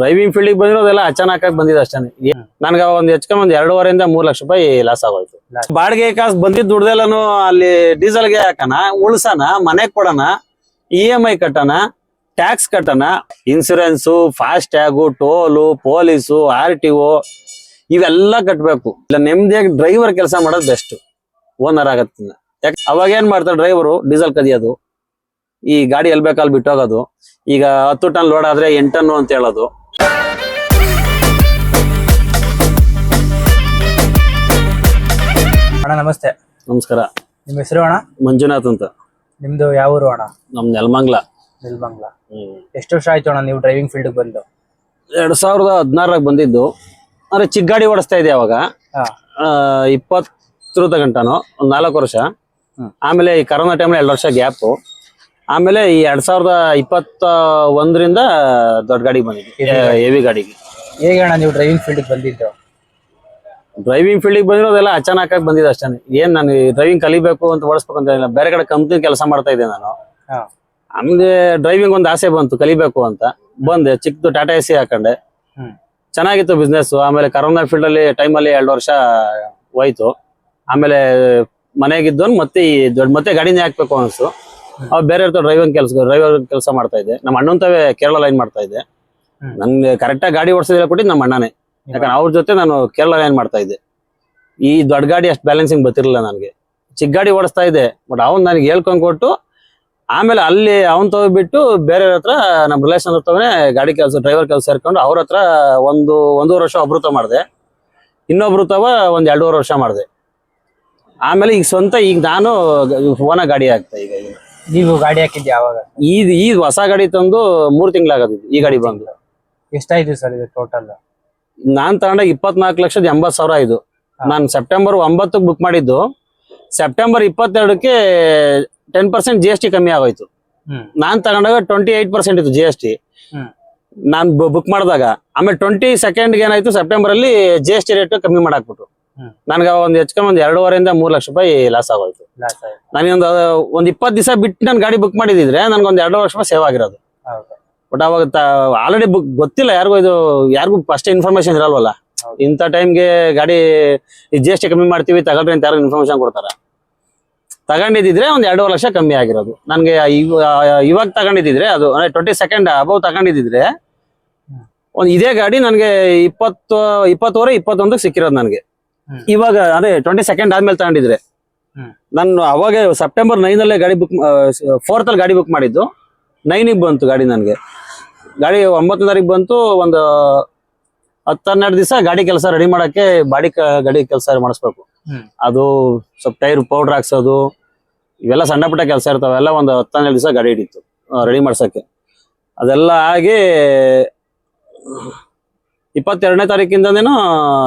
Driving ಫೀಲ್ಡಿಗೆ ಬಂದಿರೋದೆಲ್ಲ ಅಚಾನಕ್ ಆಗಿ ಬಂದಿದೆ ಅಷ್ಟೇ ನನ್ಗೆ ಒಂದ್ ಹೆಚ್ಕೊಂಡ್ ಒಂದ್ ಎರಡೂವರೆಯಿಂದ ಮೂರ್ ಲಕ್ಷ ರೂಪಾಯಿ ಲಾಸ್ ಆಗೋಯ್ತು. ಬಾಡಿಗೆ ಕಾಸ್ ಬಂದಿದ್ ದುಡ್ದೆಲ್ಲನು ಅಲ್ಲಿ ಡೀಸೆಲ್ಗೆ ಹಾಕಣ ಉಳ್ಸನ ಮನೆಗ್ ಕೊಡೋಣ ಇ ಎಂ ಐ ಕಟ್ಟಣ tax ಕಟ್ಟಣ. Insurance FASTag toll police R T O ಇವೆಲ್ಲ ಕಟ್ಬೇಕು. ಇಲ್ಲ ನೆಮ್ಮದಿಯಾಗಿ ಡ್ರೈವರ್ ಕೆಲಸ ಮಾಡೋದು ಬೆಸ್ಟ್ ಓನರ್ ಆಗತ್ತಿನ ಯಾಕೆ ಅವಾಗ ಏನ್ ಮಾಡ್ತಾರೆ ಡ್ರೈವರು ಡೀಸೆಲ್ ಕದಿಯೋದು. ಈ ಗಾಡಿ ಎಲ್ ಬೇಕಲ್ಲಿ ಬಿಟ್ಟೋಗೋದು. ಈಗ ಹತ್ತು ಟನ್ ಲೋಡ್ ಆದ್ರೆ ಎಂಟು ಟನ್ ಅಂತ ಹೇಳೋದು. ಅಣ್ಣ ನಮಸ್ತೆ. ನಮಸ್ಕಾರ. ನಿಮ್ಮ ಹೆಸರು ಅಣ್ಣ? ಮಂಜುನಾಥ್ ಅಂತ. ನಿಮ್ದು ಯಾವ ಊರು ಅಣ್ಣ? ನಮ್ ನೆಲಮಂಗ್ಲ. ನಿಲ್ಬಂಗ್ಲ ಎಷ್ಟು ವರ್ಷ ಆಯ್ತು ಅಣ್ಣ ನೀವು ಡ್ರೈವಿಂಗ್ ಫೀಲ್ಡ್ ಬಂದು? ಎರಡ್ ಸಾವಿರದ ಹದಿನಾರಾಗ ಬಂದಿದ್ದು. ಅಂದ್ರೆ ಚಿಕ್ಕ ಗಾಡಿ ಓಡಿಸ್ತಾ ಇದೆ ಅವಾಗ. ಹಾ. ಆ, ಇಪ್ಪತ್ತರ ತಗಂಟನು ಒಂದ್ ನಾಲ್ಕು ವರ್ಷ. ಹ್ಮ್. ಆಮೇಲೆ ಈ ಕರೋನಾ ಟೈಮ್ ಎರಡು ವರ್ಷ ಗ್ಯಾಪ್ ಆಮೇಲೆ ಈ ಎರಡ್ ಸಾವಿರದ ಇಪ್ಪತ್ತ ಒಂದರಿಂದ ದೊಡ್ಡ ಗಾಡಿಗೆ ಬಂದಿದ್ದೆ. ಹೆವಿ ಗಾಡಿಗೆ. ಹೇಗೆ ಅಣ್ಣ ನೀವು ಡ್ರೈವಿಂಗ್ ಫೀಲ್ಡ್ ಬಂದಿದ್ದು? ಡ್ರೈವಿಂಗ್ ಫೀಲ್ಡಿಗೆ ಬಂದಿರೋದೆಲ್ಲ ಅಚಾನಕ್ ಆಗಿ ಬಂದಿದೆ ಅಷ್ಟೇ. ಏನ್ ನಾನು ಡ್ರೈವಿಂಗ್ ಕಲಿಬೇಕು ಅಂತ ಓಡಿಸ್ಬೇಕು ಅಂತ ಇಲ್ಲ ಬೇರೆ ಕಡೆ ಕಂಪ್ನಿ ಕೆಲಸ ಮಾಡ್ತಾ ಇದ್ದೆ ನಾನು. ನಮ್ಗೆ ಡ್ರೈವಿಂಗ್ ಒಂದು ಆಸೆ ಬಂತು ಕಲಿಬೇಕು ಅಂತ. ಬಂದೆ ಚಿಕ್ಕದು ಟಾಟಾ ಎ ಸಿ ಹಾಕೊಂಡೆ ಚೆನ್ನಾಗಿತ್ತು ಬಿಸ್ನೆಸ್ ಆಮೇಲೆ ಕರೋನಾ ಫೀಲ್ಡ್ ಅಲ್ಲಿ ಟೈಮ್ ಅಲ್ಲಿ ಎರಡು ವರ್ಷ ಹೋಯ್ತು. ಆಮೇಲೆ ಮನೆಗಿದ್ದವನ್ ಮತ್ತೆ ಈ ದೊಡ್ಡ ಮತ್ತೆ ಗಾಡಿನೇ ಹಾಕ್ಬೇಕು ಅನ್ಸು ಅವ್ ಬೇರೆ ಡ್ರೈವಿಂಗ್ ಕೆಲಸ ಡ್ರೈವರ್ ಕೆಲಸ ಮಾಡ್ತಾ ಇದ್ದೆ. ನಮ್ಮ ಅಣ್ಣಂತವೇ ಕೇರಳ ಲೈನ್ ಮಾಡ್ತಾ ಇದ್ದೆ. ನನಗೆ ನನ್ಗೆ ಕರೆಕ್ಟಾಗಿ ಗಾಡಿ ಓಡಿಸೋದಿಲ್ಲ ಕೊಟ್ಟಿದ್ದು ನಮ್ಮ ಅಣ್ಣನೇ. ಯಾಕಂದ್ರೆ ಅವ್ರ ಜೊತೆ ನಾನು ಕೇರಳ ಏನ್ ಮಾಡ್ತಾ ಇದ್ದೆ. ಈ ದೊಡ್ಡ ಗಾಡಿ ಅಷ್ಟು ಬ್ಯಾಲೆನ್ಸಿಂಗ್ ಬರ್ತಿರ್ಲಿಲ್ಲ ನನಗೆ. ಚಿಕ್ಕ ಗಾಡಿ ಓಡಿಸ್ತಾ ಇದ್ದೆ ಬಟ್ ಅವ್ನು ನನಗೆ ಹೇಳ್ಕೊಂಡು ಕೊಟ್ಟು ಆಮೇಲೆ ಅಲ್ಲಿ ಅವನ್ ತಗೋಬಿಟ್ಟು ಬೇರೆಯವ್ರ ಹತ್ರ ನಮ್ಮ ರಿಲೇಷನ್ ಹತ್ರನೇ ಗಾಡಿ ಕೆಲಸ ಡ್ರೈವರ್ ಕೆಲಸ ಸೇರ್ಕೊಂಡು ಅವ್ರ ಹತ್ರ ಒಂದು ಒಂದೂವರೆ ವರ್ಷ ಅಭೃತ ಮಾಡಿದೆ. ಇನ್ನೊಬ್ರು ತವ ಒಂದು ಎರಡೂವರೆ ವರ್ಷ ಮಾಡಿದೆ. ಆಮೇಲೆ ಈಗ ಸ್ವಂತ ಈಗ ನಾನು ಓನ ಗಾಡಿ ಆಗ್ತಾ ಈಗ. ಈಗ. ನೀವು ಗಾಡಿ ಹಾಕಿದ್ದೆ ಯಾವಾಗ ಈ ಈ ಹೊಸ ಗಾಡಿ ತಂದು ಮೂರು ತಿಂಗಳಾಗದಿದ್ದು ಈ ಗಾಡಿ ಬಂದು. ಎಷ್ಟಾಯ್ತು ಸರ್ ಇದು ಟೋಟಲ್ ನಾನ್ ತಗೊಂಡಾಗ ಇಪ್ಪತ್ನಾಲ್ಕು ಲಕ್ಷದ ಎಂಬತ್ ಸಾವಿರ ಇದು. ನಾನು ಸೆಪ್ಟೆಂಬರ್ ಒಂಬತ್ತಕ್ಕೆ ಬುಕ್ ಮಾಡಿದ್ದು. September ಇಪ್ಪತ್ತೆರಡಕ್ಕೆ ten percent G S T ಕಮ್ಮಿ ಆಗೋಯ್ತು. ನಾನ್ ತಗೊಂಡಾಗ ಟ್ವೆಂಟಿ ಏಟ್ ಪರ್ಸೆಂಟ್ ಇತ್ತು ಜಿ ಎಸ್ ಟಿ ನಾನ್ ಬುಕ್ ಮಾಡಿದಾಗ ಆಮೇಲೆ ಟ್ವೆಂಟಿ ಸೆಕೆಂಡ್ ಏನಾಯ್ತು ಸೆಪ್ಟೆಂಬರ್ ಅಲ್ಲಿ ಜಿ ಎಸ್ ಟಿ ರೇಟ್ ಕಮ್ಮಿ ಮಾಡಾಕ್ಬಿಟ್ರು. ನನ್ಗೆ ಒಂದ್ ಹೆಚ್ಕೊಂಡ್ ಒಂದ್ ಎರಡೂವರೆಯಿಂದ ಮೂರ್ ಲಕ್ಷ ರೂಪಾಯಿ ಲಾಸ್ ಆಗೋಯ್ತು. ಲಾಸ್ ಒಂದು ನನಗೊಂದು ಒಂದ್ ಇಪ್ಪತ್ತು ದಿವಸ ಬಿಟ್ಟು ನಾನು ಗಾಡಿ ಬುಕ್ ಮಾಡಿದಿದ್ರೆ ನನ್ಗೊಂದ್ ಎರಡು ವರ್ಷ ಸೇವ್ ಆಗಿರೋದು. ಬಟ್ ಅವಾಗ ಆಲ್ರೆಡಿ ಬುಕ್ ಗೊತ್ತಿಲ್ಲ ಯಾರಿಗೂ ಇದು ಯಾರಿಗೂ ಫಸ್ಟ್ ಇನ್ಫಾರ್ಮೇಶನ್ ಇರಲ್ವಲ್ಲ. ಇಂಥ ಟೈಮ್ಗೆ ಗಾಡಿ ಜಿ ಎಸ್ ಟಿ ಕಮ್ಮಿ ಮಾಡ್ತೀವಿ ತಗೊಳ್ರಿ ಅಂತ ಯಾರು ಇನ್ಫಾರ್ಮೇಶನ್ ಕೊಡ್ತಾರ. ತಗೊಂಡಿದ್ದಿದ್ರೆ ಒಂದು ಎರಡೂವರೆ ಲಕ್ಷ ಕಮ್ಮಿ ಆಗಿರೋದು. ನನಗೆ ಇವ- ಇವಾಗ ತಗೊಂಡಿದ್ದಿದ್ರೆ ಅದು ಅಂದ್ರೆ ಟ್ವೆಂಟಿ ಸೆಕೆಂಡ್ ಅಬೌವ್ ತಗೊಂಡಿದ್ದಿದ್ರೆ ಒಂದು ಇದೇ ಗಾಡಿ ನನಗೆ ಇಪ್ಪತ್ತು ಇಪ್ಪತ್ತುವರೆ ಇಪ್ಪತ್ತೊಂದಕ್ಕೆ ಸಿಕ್ಕಿರೋದು ನನಗೆ. ಇವಾಗ ಅದೇ ಟ್ವೆಂಟಿ ಸೆಕೆಂಡ್ ಆದ್ಮೇಲೆ ತಗೊಂಡಿದ್ರೆ. ನಾನು ಅವಾಗ ಸೆಪ್ಟೆಂಬರ್ ನೈನ್ ಅಲ್ಲೇ ಗಾಡಿ ಬುಕ್ ಫೋರ್ತಲ್ಲಿ ಗಾಡಿ ಬುಕ್ ಮಾಡಿದ್ದು. ನೈನಿಗೆ ಬಂತು ಗಾಡಿ ನನಗೆ. ಗಾಡಿ ಒಂಬತ್ತನೇ ತಾರೀಕು ಬಂತು ಒಂದು ಹತ್ತು ಹನ್ನೆರಡು ದಿವಸ ಗಾಡಿ ಕೆಲಸ ರೆಡಿ ಮಾಡಕ್ಕೆ ಬಾಡಿ ಕ- ಗಾಡಿ ಕೆಲಸ ಮಾಡಿಸ್ಬೇಕು. ಅದು ಸ್ವಲ್ಪ ಟೈರ್ ಪೌಡರ್ ಹಾಕ್ಸೋದು ಇವೆಲ್ಲ ಸಣ್ಣ ಪುಟ್ಟ ಕೆಲಸ ಇರ್ತಾವೆ ಎಲ್ಲ ಒಂದು ಹನ್ನೆರಡು ದಿವಸ ಗಾಡಿ ಹಿಡಿತು ರೆಡಿ ಮಾಡ್ಸಕ್ಕೆ. ಅದೆಲ್ಲ ಆಗಿ ಇಪ್ಪತ್ತೆರಡನೇ ತಾರೀಕಿಂದನೇನೋ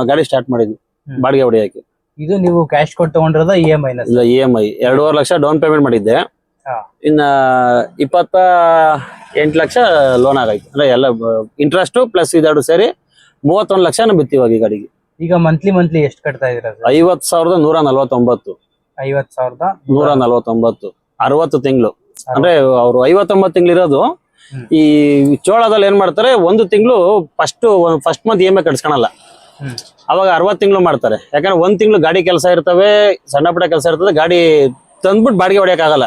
ಗಾಡಿ ಸ್ಟಾರ್ಟ್ ಮಾಡಿದ್ವಿ ಬಾಡಿಗೆ ಹೊಡಿಯಕ್ಕೆ. ಇದು ನೀವು ಕ್ಯಾಶ್ ಕೊಟ್ಟು ತಗೊಂಡಿರೋದ ಇ ಎಂ ಐನ ಇಲ್ಲ ಇ ಎಂ ಐ ಎರಡೂವರೆ ಲಕ್ಷ ಡೌನ್ ಪೇಮೆಂಟ್ ಮಾಡಿದ್ದೆ. ಇನ್ನ ಇಪ್ಪತ್ತ ಎಂಟು ಲಕ್ಷ ಲೋನ್ ಆಗೈತೆ. ಅಂದ್ರೆ ಎಲ್ಲ ಇಂಟ್ರೆಸ್ಟ್ ಪ್ಲಸ್ ಇದೆರಡು ಸೇರಿ ಮೂವತ್ತೊಂದು ಲಕ್ಷ ಬಿತ್ತಿವಾಗ ಈ ಗಾಡಿಗೆ. ಈಗ ಮಂತ್ಲಿ ಮಂತ್ಲಿ ಎಷ್ಟು ಕಟ್ತಾ ಇದೀರ ಐವತ್ ಸಾವಿರದ ನೂರ ನಲ್ವತ್ತೊಂಬತ್ತು. ಐವತ್ ಸಾವಿರದ ನೂರ ನಲ್ವತ್ತೊಂಬತ್ತು. ಅರವತ್ತು ತಿಂಗಳು. ಅಂದ್ರೆ ಅವ್ರು ಐವತ್ತೊಂಬತ್ತು ತಿಂಗಳು ಇರೋದು. ಈ ಚೋಳದಲ್ಲಿ ಏನ್ ಮಾಡ್ತಾರೆ ಒಂದು ತಿಂಗಳು first first month EMI M I ಕಟ್ಸ್ಕೊಳಲ್ಲ ಅವಾಗ ಅರವತ್ ತಿಂಗಳು ಮಾಡ್ತಾರೆ. ಯಾಕಂದ್ರೆ ಒಂದ್ ತಿಂಗಳು ಗಾಡಿ ಕೆಲಸ ಇರ್ತವೆ ಸಣ್ಣ ಪುಟ್ಟ ಕೆಲಸ ಇರ್ತದೆ ಗಾಡಿ ತಂದ್ಬಿಟ್ಟು ಬಾಡಿಗೆ ಹೊಡಿಯಕ್ಕಾಗಲ್ಲ.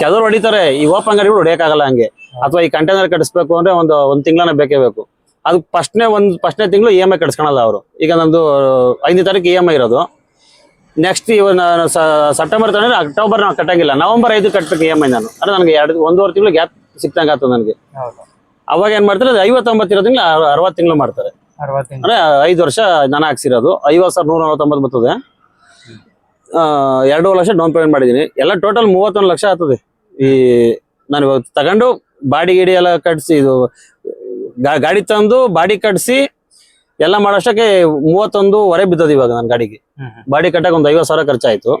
ಕೆಲವ್ರು ಹೊಡಿತಾರೆ ಈ ಓಪನ್ ಗಾಡಿಗಳು ಹೊಡಿಯಕ್ಕಾಗಲ್ಲ ಹಂಗೆ. ಅಥವಾ ಈ ಕಂಟೈನರ್ ಕಟ್ಟಿಸ್ಬೇಕು ಅಂದ್ರೆ ಒಂದು ಒಂದ್ ತಿಂಗಳನ್ನ ಬೇಕೇ ಬೇಕು. ಅದು ಫಸ್ಟ್ನೇ ಒಂದ್ ಫಸ್ಟ್ನೇ ತಿಂಗಳು ಇ ಎಂ ಐ ಕಟ್ಸ್ಕೊಳಲ್ಲ ಅವರು. ಈಗ ನಂದು ಐದನೇ ತಾರೀಕು ಇ ಎಂ ಐ ಇರೋದು. ನೆಕ್ಸ್ಟ್ ಇವನ್ ಸೆಪ್ಟೆಂಬರ್ ತಗೊಂಡ್ರೆ ಅಕ್ಟೋಬರ್ ನಾವು ಕಟ್ಟಂಗಿಲ್ಲ. ನವೆಂಬರ್ ಐದು ಕಟ್ಟಬೇಕು ಇ ಎಂ ಐ ನಾನು. ಅಂದ್ರೆ ನನಗೆ ಎರಡು ಒಂದೂವರೆ ತಿಂಗಳು ಗ್ಯಾಪ್ ಸಿಕ್ತಂಗೆ ಆಗ್ತದೆ ನನಗೆ. ಅವಾಗ ಏನ್ ಮಾಡ್ತಾರೆ ಅದು ಐವತ್ತೊಂಬತ್ತು ಇರೋ ತಿಂಗಳು ಅರವತ್ತು ತಿಂಗಳು ಮಾಡ್ತಾರೆ. ಅಂದ್ರೆ ಐದು ವರ್ಷ ನಾನು ಹಾಕ್ಸಿರೋದು. ಐವತ್ತು ಸಾವಿರ ನೂರ ನಲವತ್ತೊಂಬತ್ತು ಬರ್ತದೆ. ಆ, ಎರಡೂವರೆ ಲಕ್ಷ ಡೌನ್ ಪೇಮೆಂಟ್ ಮಾಡಿದ್ದೀನಿ. ಎಲ್ಲ ಟೋಟಲ್ ಮೂವತ್ತೊಂದು ಲಕ್ಷ ಆಗ್ತದೆ. ಈ ನಾನು ಇವಾಗ ತಗೊಂಡು ಬಾಡಿ ಗಿಡಿ ಎಲ್ಲ ಕಟ್ಸಿ ಇದು ಗಾಡಿ ತಂದು ಬಾಡಿ ಕಟ್ಸಿ ಎಲ್ಲ ಮಾಡೋಷ್ಟಕ್ಕೆ ಮೂವತ್ತೊಂದು ಹೊರೆ ಬಿದ್ದದ ಇವಾಗ ನನ್ನ ಗಾಡಿಗೆ. ಬಾಡಿ ಕಟ್ಟಕ್ಕೆ ಒಂದು ಐವತ್ತು ಸಾವಿರ ಖರ್ಚಾಯ್ತು.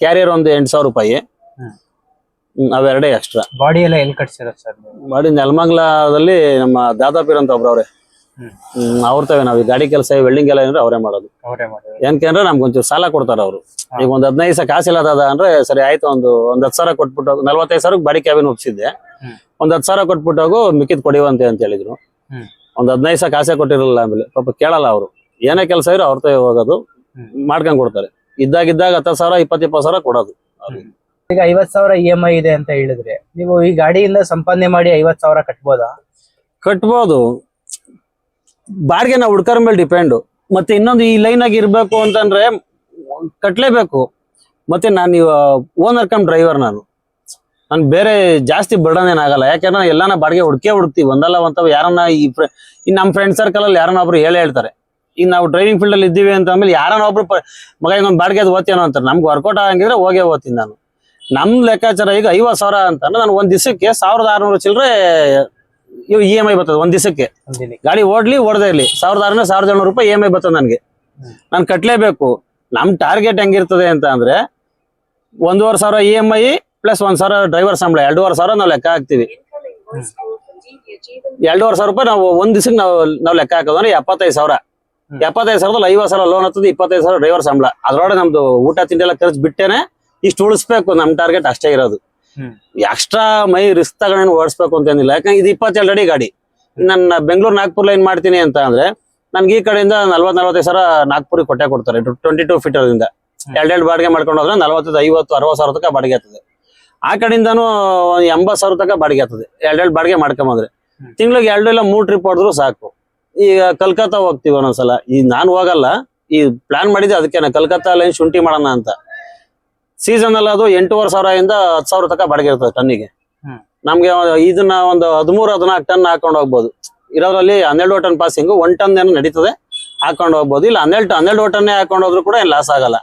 ಕ್ಯಾರಿಯರ್ ಒಂದು ಎಂಟು ಸಾವಿರ ರೂಪಾಯಿ. ಅವೆರಡೇ ಎಕ್ಸ್ಟ್ರಾ ಬಾಡಿ ಎಲ್ಲ ಎಲ್ಲಿ ಕಟ್ಸಿರೋದು ಸರ್ ಬಾಡಿ ನೆಲಮಂಗ್ಲದಲ್ಲಿ ನಮ್ಮ ದಾದಾಪೀರ್ ಅಂತ ಒಬ್ರು ಅವ್ರೆ. ಹ್ಮ್. ಹ್ಮ್ ಅವ್ರ್ತವೆ ನಾವು ಈ ಗಾಡಿ ಕೆಲಸ ವೆಲ್ಡಿಂಗ್ ಎಲ್ಲ ಏನಾರ ಅವರೇ ಮಾಡೋದು. ಅವರೇ ಏನಕ್ಕೆ ನಮ್ಗೆ ಒಂಚೂರು ಸಾಲ ಕೊಡ್ತಾರ ಅವರು. ಈಗ ಒಂದ್ ಹದಿನೈದು ಸಾವಿರ ಕಾಸಿಲ್ಲ ಅದ ಅಂದ್ರೆ ಸರಿ ಆಯ್ತು ಒಂದು ಒಂದ್ ಹತ್ತು ಸಾವಿರ ಕೊಟ್ಬಿಟ್ಟು ನಲ್ವತ್ತೈದು ಸಾವಿರ ಬಾಡಿ ಕ್ಯಾಬಿನ್ ಒಪ್ಸಿದ್ದೆ. ಒಂದ್ ಹತ್ತು ಸಾವಿರ ಕೊಟ್ಬಿಟ್ಟಾಗು ಮಿಕ್ಕಿದ್ ಕೊಡಿವಂತೆ ಅಂತ ಹೇಳಿದ್ರು. ಒಂದ್ ಹದಿನೈದು ಸಾವಿರ ಕಾಸೆ ಕೊಟ್ಟಿರಲಿಲ್ಲ ಆಮೇಲೆ. ಪಾಪ ಕೇಳಲ್ಲ ಅವರು. ಏನೇ ಕೆಲಸ ಇರೋ ಅವ್ರ ತಗೋ ಹೋಗೋದು. ಮಾಡ್ಕೊಂಡ್ ಕೊಡ್ತಾರೆ. ಇದ್ದಾಗಿದ್ದಾಗ ಹತ್ತು ಸಾವಿರ ಇಪ್ಪತ್ತಿಪ್ಪತ್ತು ಇಪ್ಪತ್ತು ಸಾವಿರ ಕೊಡೋದು ಈಗ ಐವತ್ ಸಾವಿರ ಇ ಎಂ ಐ ಇದೆ ಅಂತ ಹೇಳಿದ್ರೆ ನೀವು ಈ ಗಾಡಿಯಿಂದ ಸಂಪಾದನೆ ಮಾಡಿ ಐವತ್ ಸಾವಿರ ಕಟ್ಬೋದಾ? ಕಟ್ಬೋದು. ಬಾಡಿಗೆ ನಾವು ಹುಡ್ಕರ ಮೇಲೆ ಡಿಪೆಂಡ್ ಮತ್ತೆ ಇನ್ನೊಂದು ಈ ಲೈನ್ ಆಗಿ ಇರಬೇಕು ಅಂತಂದ್ರೆ ಕಟ್ಲೇಬೇಕು. ಮತ್ತೆ ನಾನು ಓನರ್ ಕಮ್ ಡ್ರೈವರ್ ನಾನು. ನಾನು ಬೇರೆ ಜಾಸ್ತಿ ಬರ್ಡನ್ ಏನಾಗಲ್ಲ ಯಾಕಂದ್ರೆ ಎಲ್ಲಾನ ಬಾಡಿಗೆ ಹುಡ್ಕೇ ಹುಡುಕ್ತಿವಿ ಒಂದಲ್ಲ ಒಂಥವ ಯಾರನ್ನ ಈ ಇನ್ ನಮ್ಮ ಫ್ರೆಂಡ್ ಸರ್ಕಲ್ ಅಲ್ಲಿ ಯಾರನ್ನ ಒಬ್ರು ಹೇಳೇ ಹೇಳ್ತಾರೆ. ಈಗ ನಾವು ಡ್ರೈವಿಂಗ್ ಫೀಲ್ಡ್ ಅಲ್ಲಿ ಇದ್ದೀವಿ ಅಂತ ಆಮೇಲೆ ಯಾರನ್ನ ಒಬ್ರು ಮಗ ಇನ್ನೊಂದು ಬಾಡಿಗೆ ಅದು ಓದ್ತೇನೋ ಅಂತಾರೆ. ನಮ್ಗೆ ವರ್ಕೌಟ್ ಆಗಂಗಿದ್ರೆ ಹೋಗೇ ಓದ್ತೀನಿ ನಾನು. ನಮ್ ಲೆಕ್ಕಾಚಾರ ಈಗ ಐವತ್ತು ಸಾವಿರ ಅಂತ ನಾನು ಒಂದ್ ದಿವಸಕ್ಕೆ ಸಾವಿರದ ಆರುನೂರು ಚಿಲ್ಲರೆ ಇವು ಇ ಎಂ ಐ ಬರ್ತದೆ ಒಂದ್ ದಿವಸಕ್ಕೆ ಗಾಡಿ ಓಡ್ಲಿ ಓಡದೇ ಇರ್ಲಿ. ಸಾವಿರದ ಆರ್ನ ಸಾವಿರದ ಏಳ್ನೂರು ರೂಪಾಯಿ ಇ ಎಂ ಐ ಬರ್ತದೆ ನನಗೆ. ನಾನ್ ಕಟ್ಲೇಬೇಕು. ನಮ್ ಟಾರ್ಗೆಟ್ ಹೆಂಗಿರ್ತದೆ ಅಂತ ಅಂದ್ರೆ ಒಂದೂವರೆ ಸಾವಿರ ಇ ಎಂ ಐ ಪ್ಲಸ್ ಒಂದ್ ಸಾವಿರ ಡ್ರೈವರ್ ಸಂಬಳ ಎರಡೂವರೆ ಸಾವಿರ ನಾವು ಲೆಕ್ಕ ಹಾಕ್ತಿವಿ. ಎರಡೂವರೆ ಸಾವಿರ ರೂಪಾಯಿ ನಾವು ಒಂದ್ ದಿವಸಕ್ಕೆ ನಾವು ನಾವು ಲೆಕ್ಕ ಹಾಕೋದು ಅಂದ್ರೆ ಎಪ್ಪತ್ತೈದು ಸಾವಿರ. ಎಪ್ಪತ್ತೈದು ಸಾವಿರದಲ್ಲಿ ಐವತ್ತು ಸಾವಿರ ಲೋನ್ ಹತ್ತದ ಇಪ್ಪತ್ತೈದು ಸಾವಿರ ಡ್ರೈವರ್ ಸಂಬಳ. ಅದರೊಳಗೆ ನಮ್ದು ಊಟ ತಿಂಡಿ ಎಲ್ಲ ಖರ್ಚು ಬಿಟ್ಟೇನೆ ಇಷ್ಟು ಉಳಿಸ್ಬೇಕು. ನಮ್ ಟಾರ್ಗೆಟ್ ಅಷ್ಟೇ ಇರೋದು. ಎಕ್ಸ್ಟ್ರಾ ಮೈ ರಿಸ್ಕ್ ತಗೊಂಡೇನು ಓಡಿಸ್ಬೇಕು ಅಂತೇನಿಲ್ಲ ಯಾಕಂದ್ರೆ ಇದು ಇಪ್ಪತ್ತೆರಡು ಅಡಿ ಗಾಡಿ. ನನ್ನ ಬೆಂಗಳೂರು ನಾಗ್ಪುರ್ ಲೈನ್ ಮಾಡ್ತೀನಿ ಅಂತ ಅಂದ್ರೆ ನನ್ಗೆ ಈ ಕಡೆಯಿಂದ ನಲ್ವತ್ ನಲ್ವತ್ತೈದು ಸಾವಿರ ನಾಗ್ಪುರಿಗೆ ಕೊಟ್ಟೆ ಕೊಡ್ತಾರೆ. ಟ್ವೆಂಟಿ ಟೂ ಫೀಟರ್ದಿಂದ ಎರಡೆರಡು ಬಾಡಿಗೆ ಮಾಡ್ಕೊಂಡು ಹೋದ್ರೆ ನಲ್ವತ್ತೈದು ಐವತ್ತು ಅರವತ್ತು ಸಾವಿರ ತನಕ ಬಾಡಿಗೆ ಆಗ್ತದೆ. ಆ ಕಡೆಯಿಂದನೂ ಒಂದು ಎಂಬತ್ತು ಸಾವಿರ ತನಕ ಬಾಡಿಗೆ ಆಗ್ತದೆ. ಎರಡೆರಡು ಬಾಡಿಗೆ ಮಾಡ್ಕೊಂಬಂದ್ರೆ. ತಿಂಗ್ಳಿಗೆ ಎರಡು ಇಲ್ಲ ಮೂರು ಟ್ರಿಪ್ ಹೊಡೆದ್ರು ಸಾಕು. ಈಗ ಕಲ್ಕತ್ತಾ ಹೋಗ್ತೀವಿ ಒಂದೊಂದ್ಸಲ. ಈ ನಾನು ಹೋಗಲ್ಲ. ಈ ಪ್ಲಾನ್ ಮಾಡಿದ್ದೆ ಅದಕ್ಕೆ ಕಲ್ಕತ್ತಾ ಲೈನ್ ಶುಂಠಿ ಮಾಡೋಣ ಅಂತ. ಸೀಸನ್ ಅಲ್ಲಿ ಅದು ಎಂಟೂವರೆ ಇಂದ ಹತ್ತು ಸಾವಿರ ತನಕ ಬಾಡಿಗೆ ಇರ್ತದೆ ಟನ್ನಿಗೆ. ನಮ್ಗೆ ಇದನ್ನ ಒಂದು ಹದಿಮೂರು ಹದಿನಾಲ್ಕು ಟನ್ ಹಾಕೊಂಡು ಹೋಗ್ಬೋದು. ಇರೋದ್ರಲ್ಲಿ ಹನ್ನೆರಡು ಟನ್ ಪಾಸಿಂಗ್ ಒನ್ ಟನ್ ಏನೋ ನಡೀತದೆ ಹಾಕೊಂಡು ಹೋಗ್ಬೋದು. ಇಲ್ಲ ಹನ್ನೆರಡು ಹನ್ನೆರಡು ಟನ್ನೇ ಹಾಕೊಂಡು ಹೋದ್ರು ಕೂಡ ಏನ್ ಲಾಸ್ ಆಗಲ್ಲ.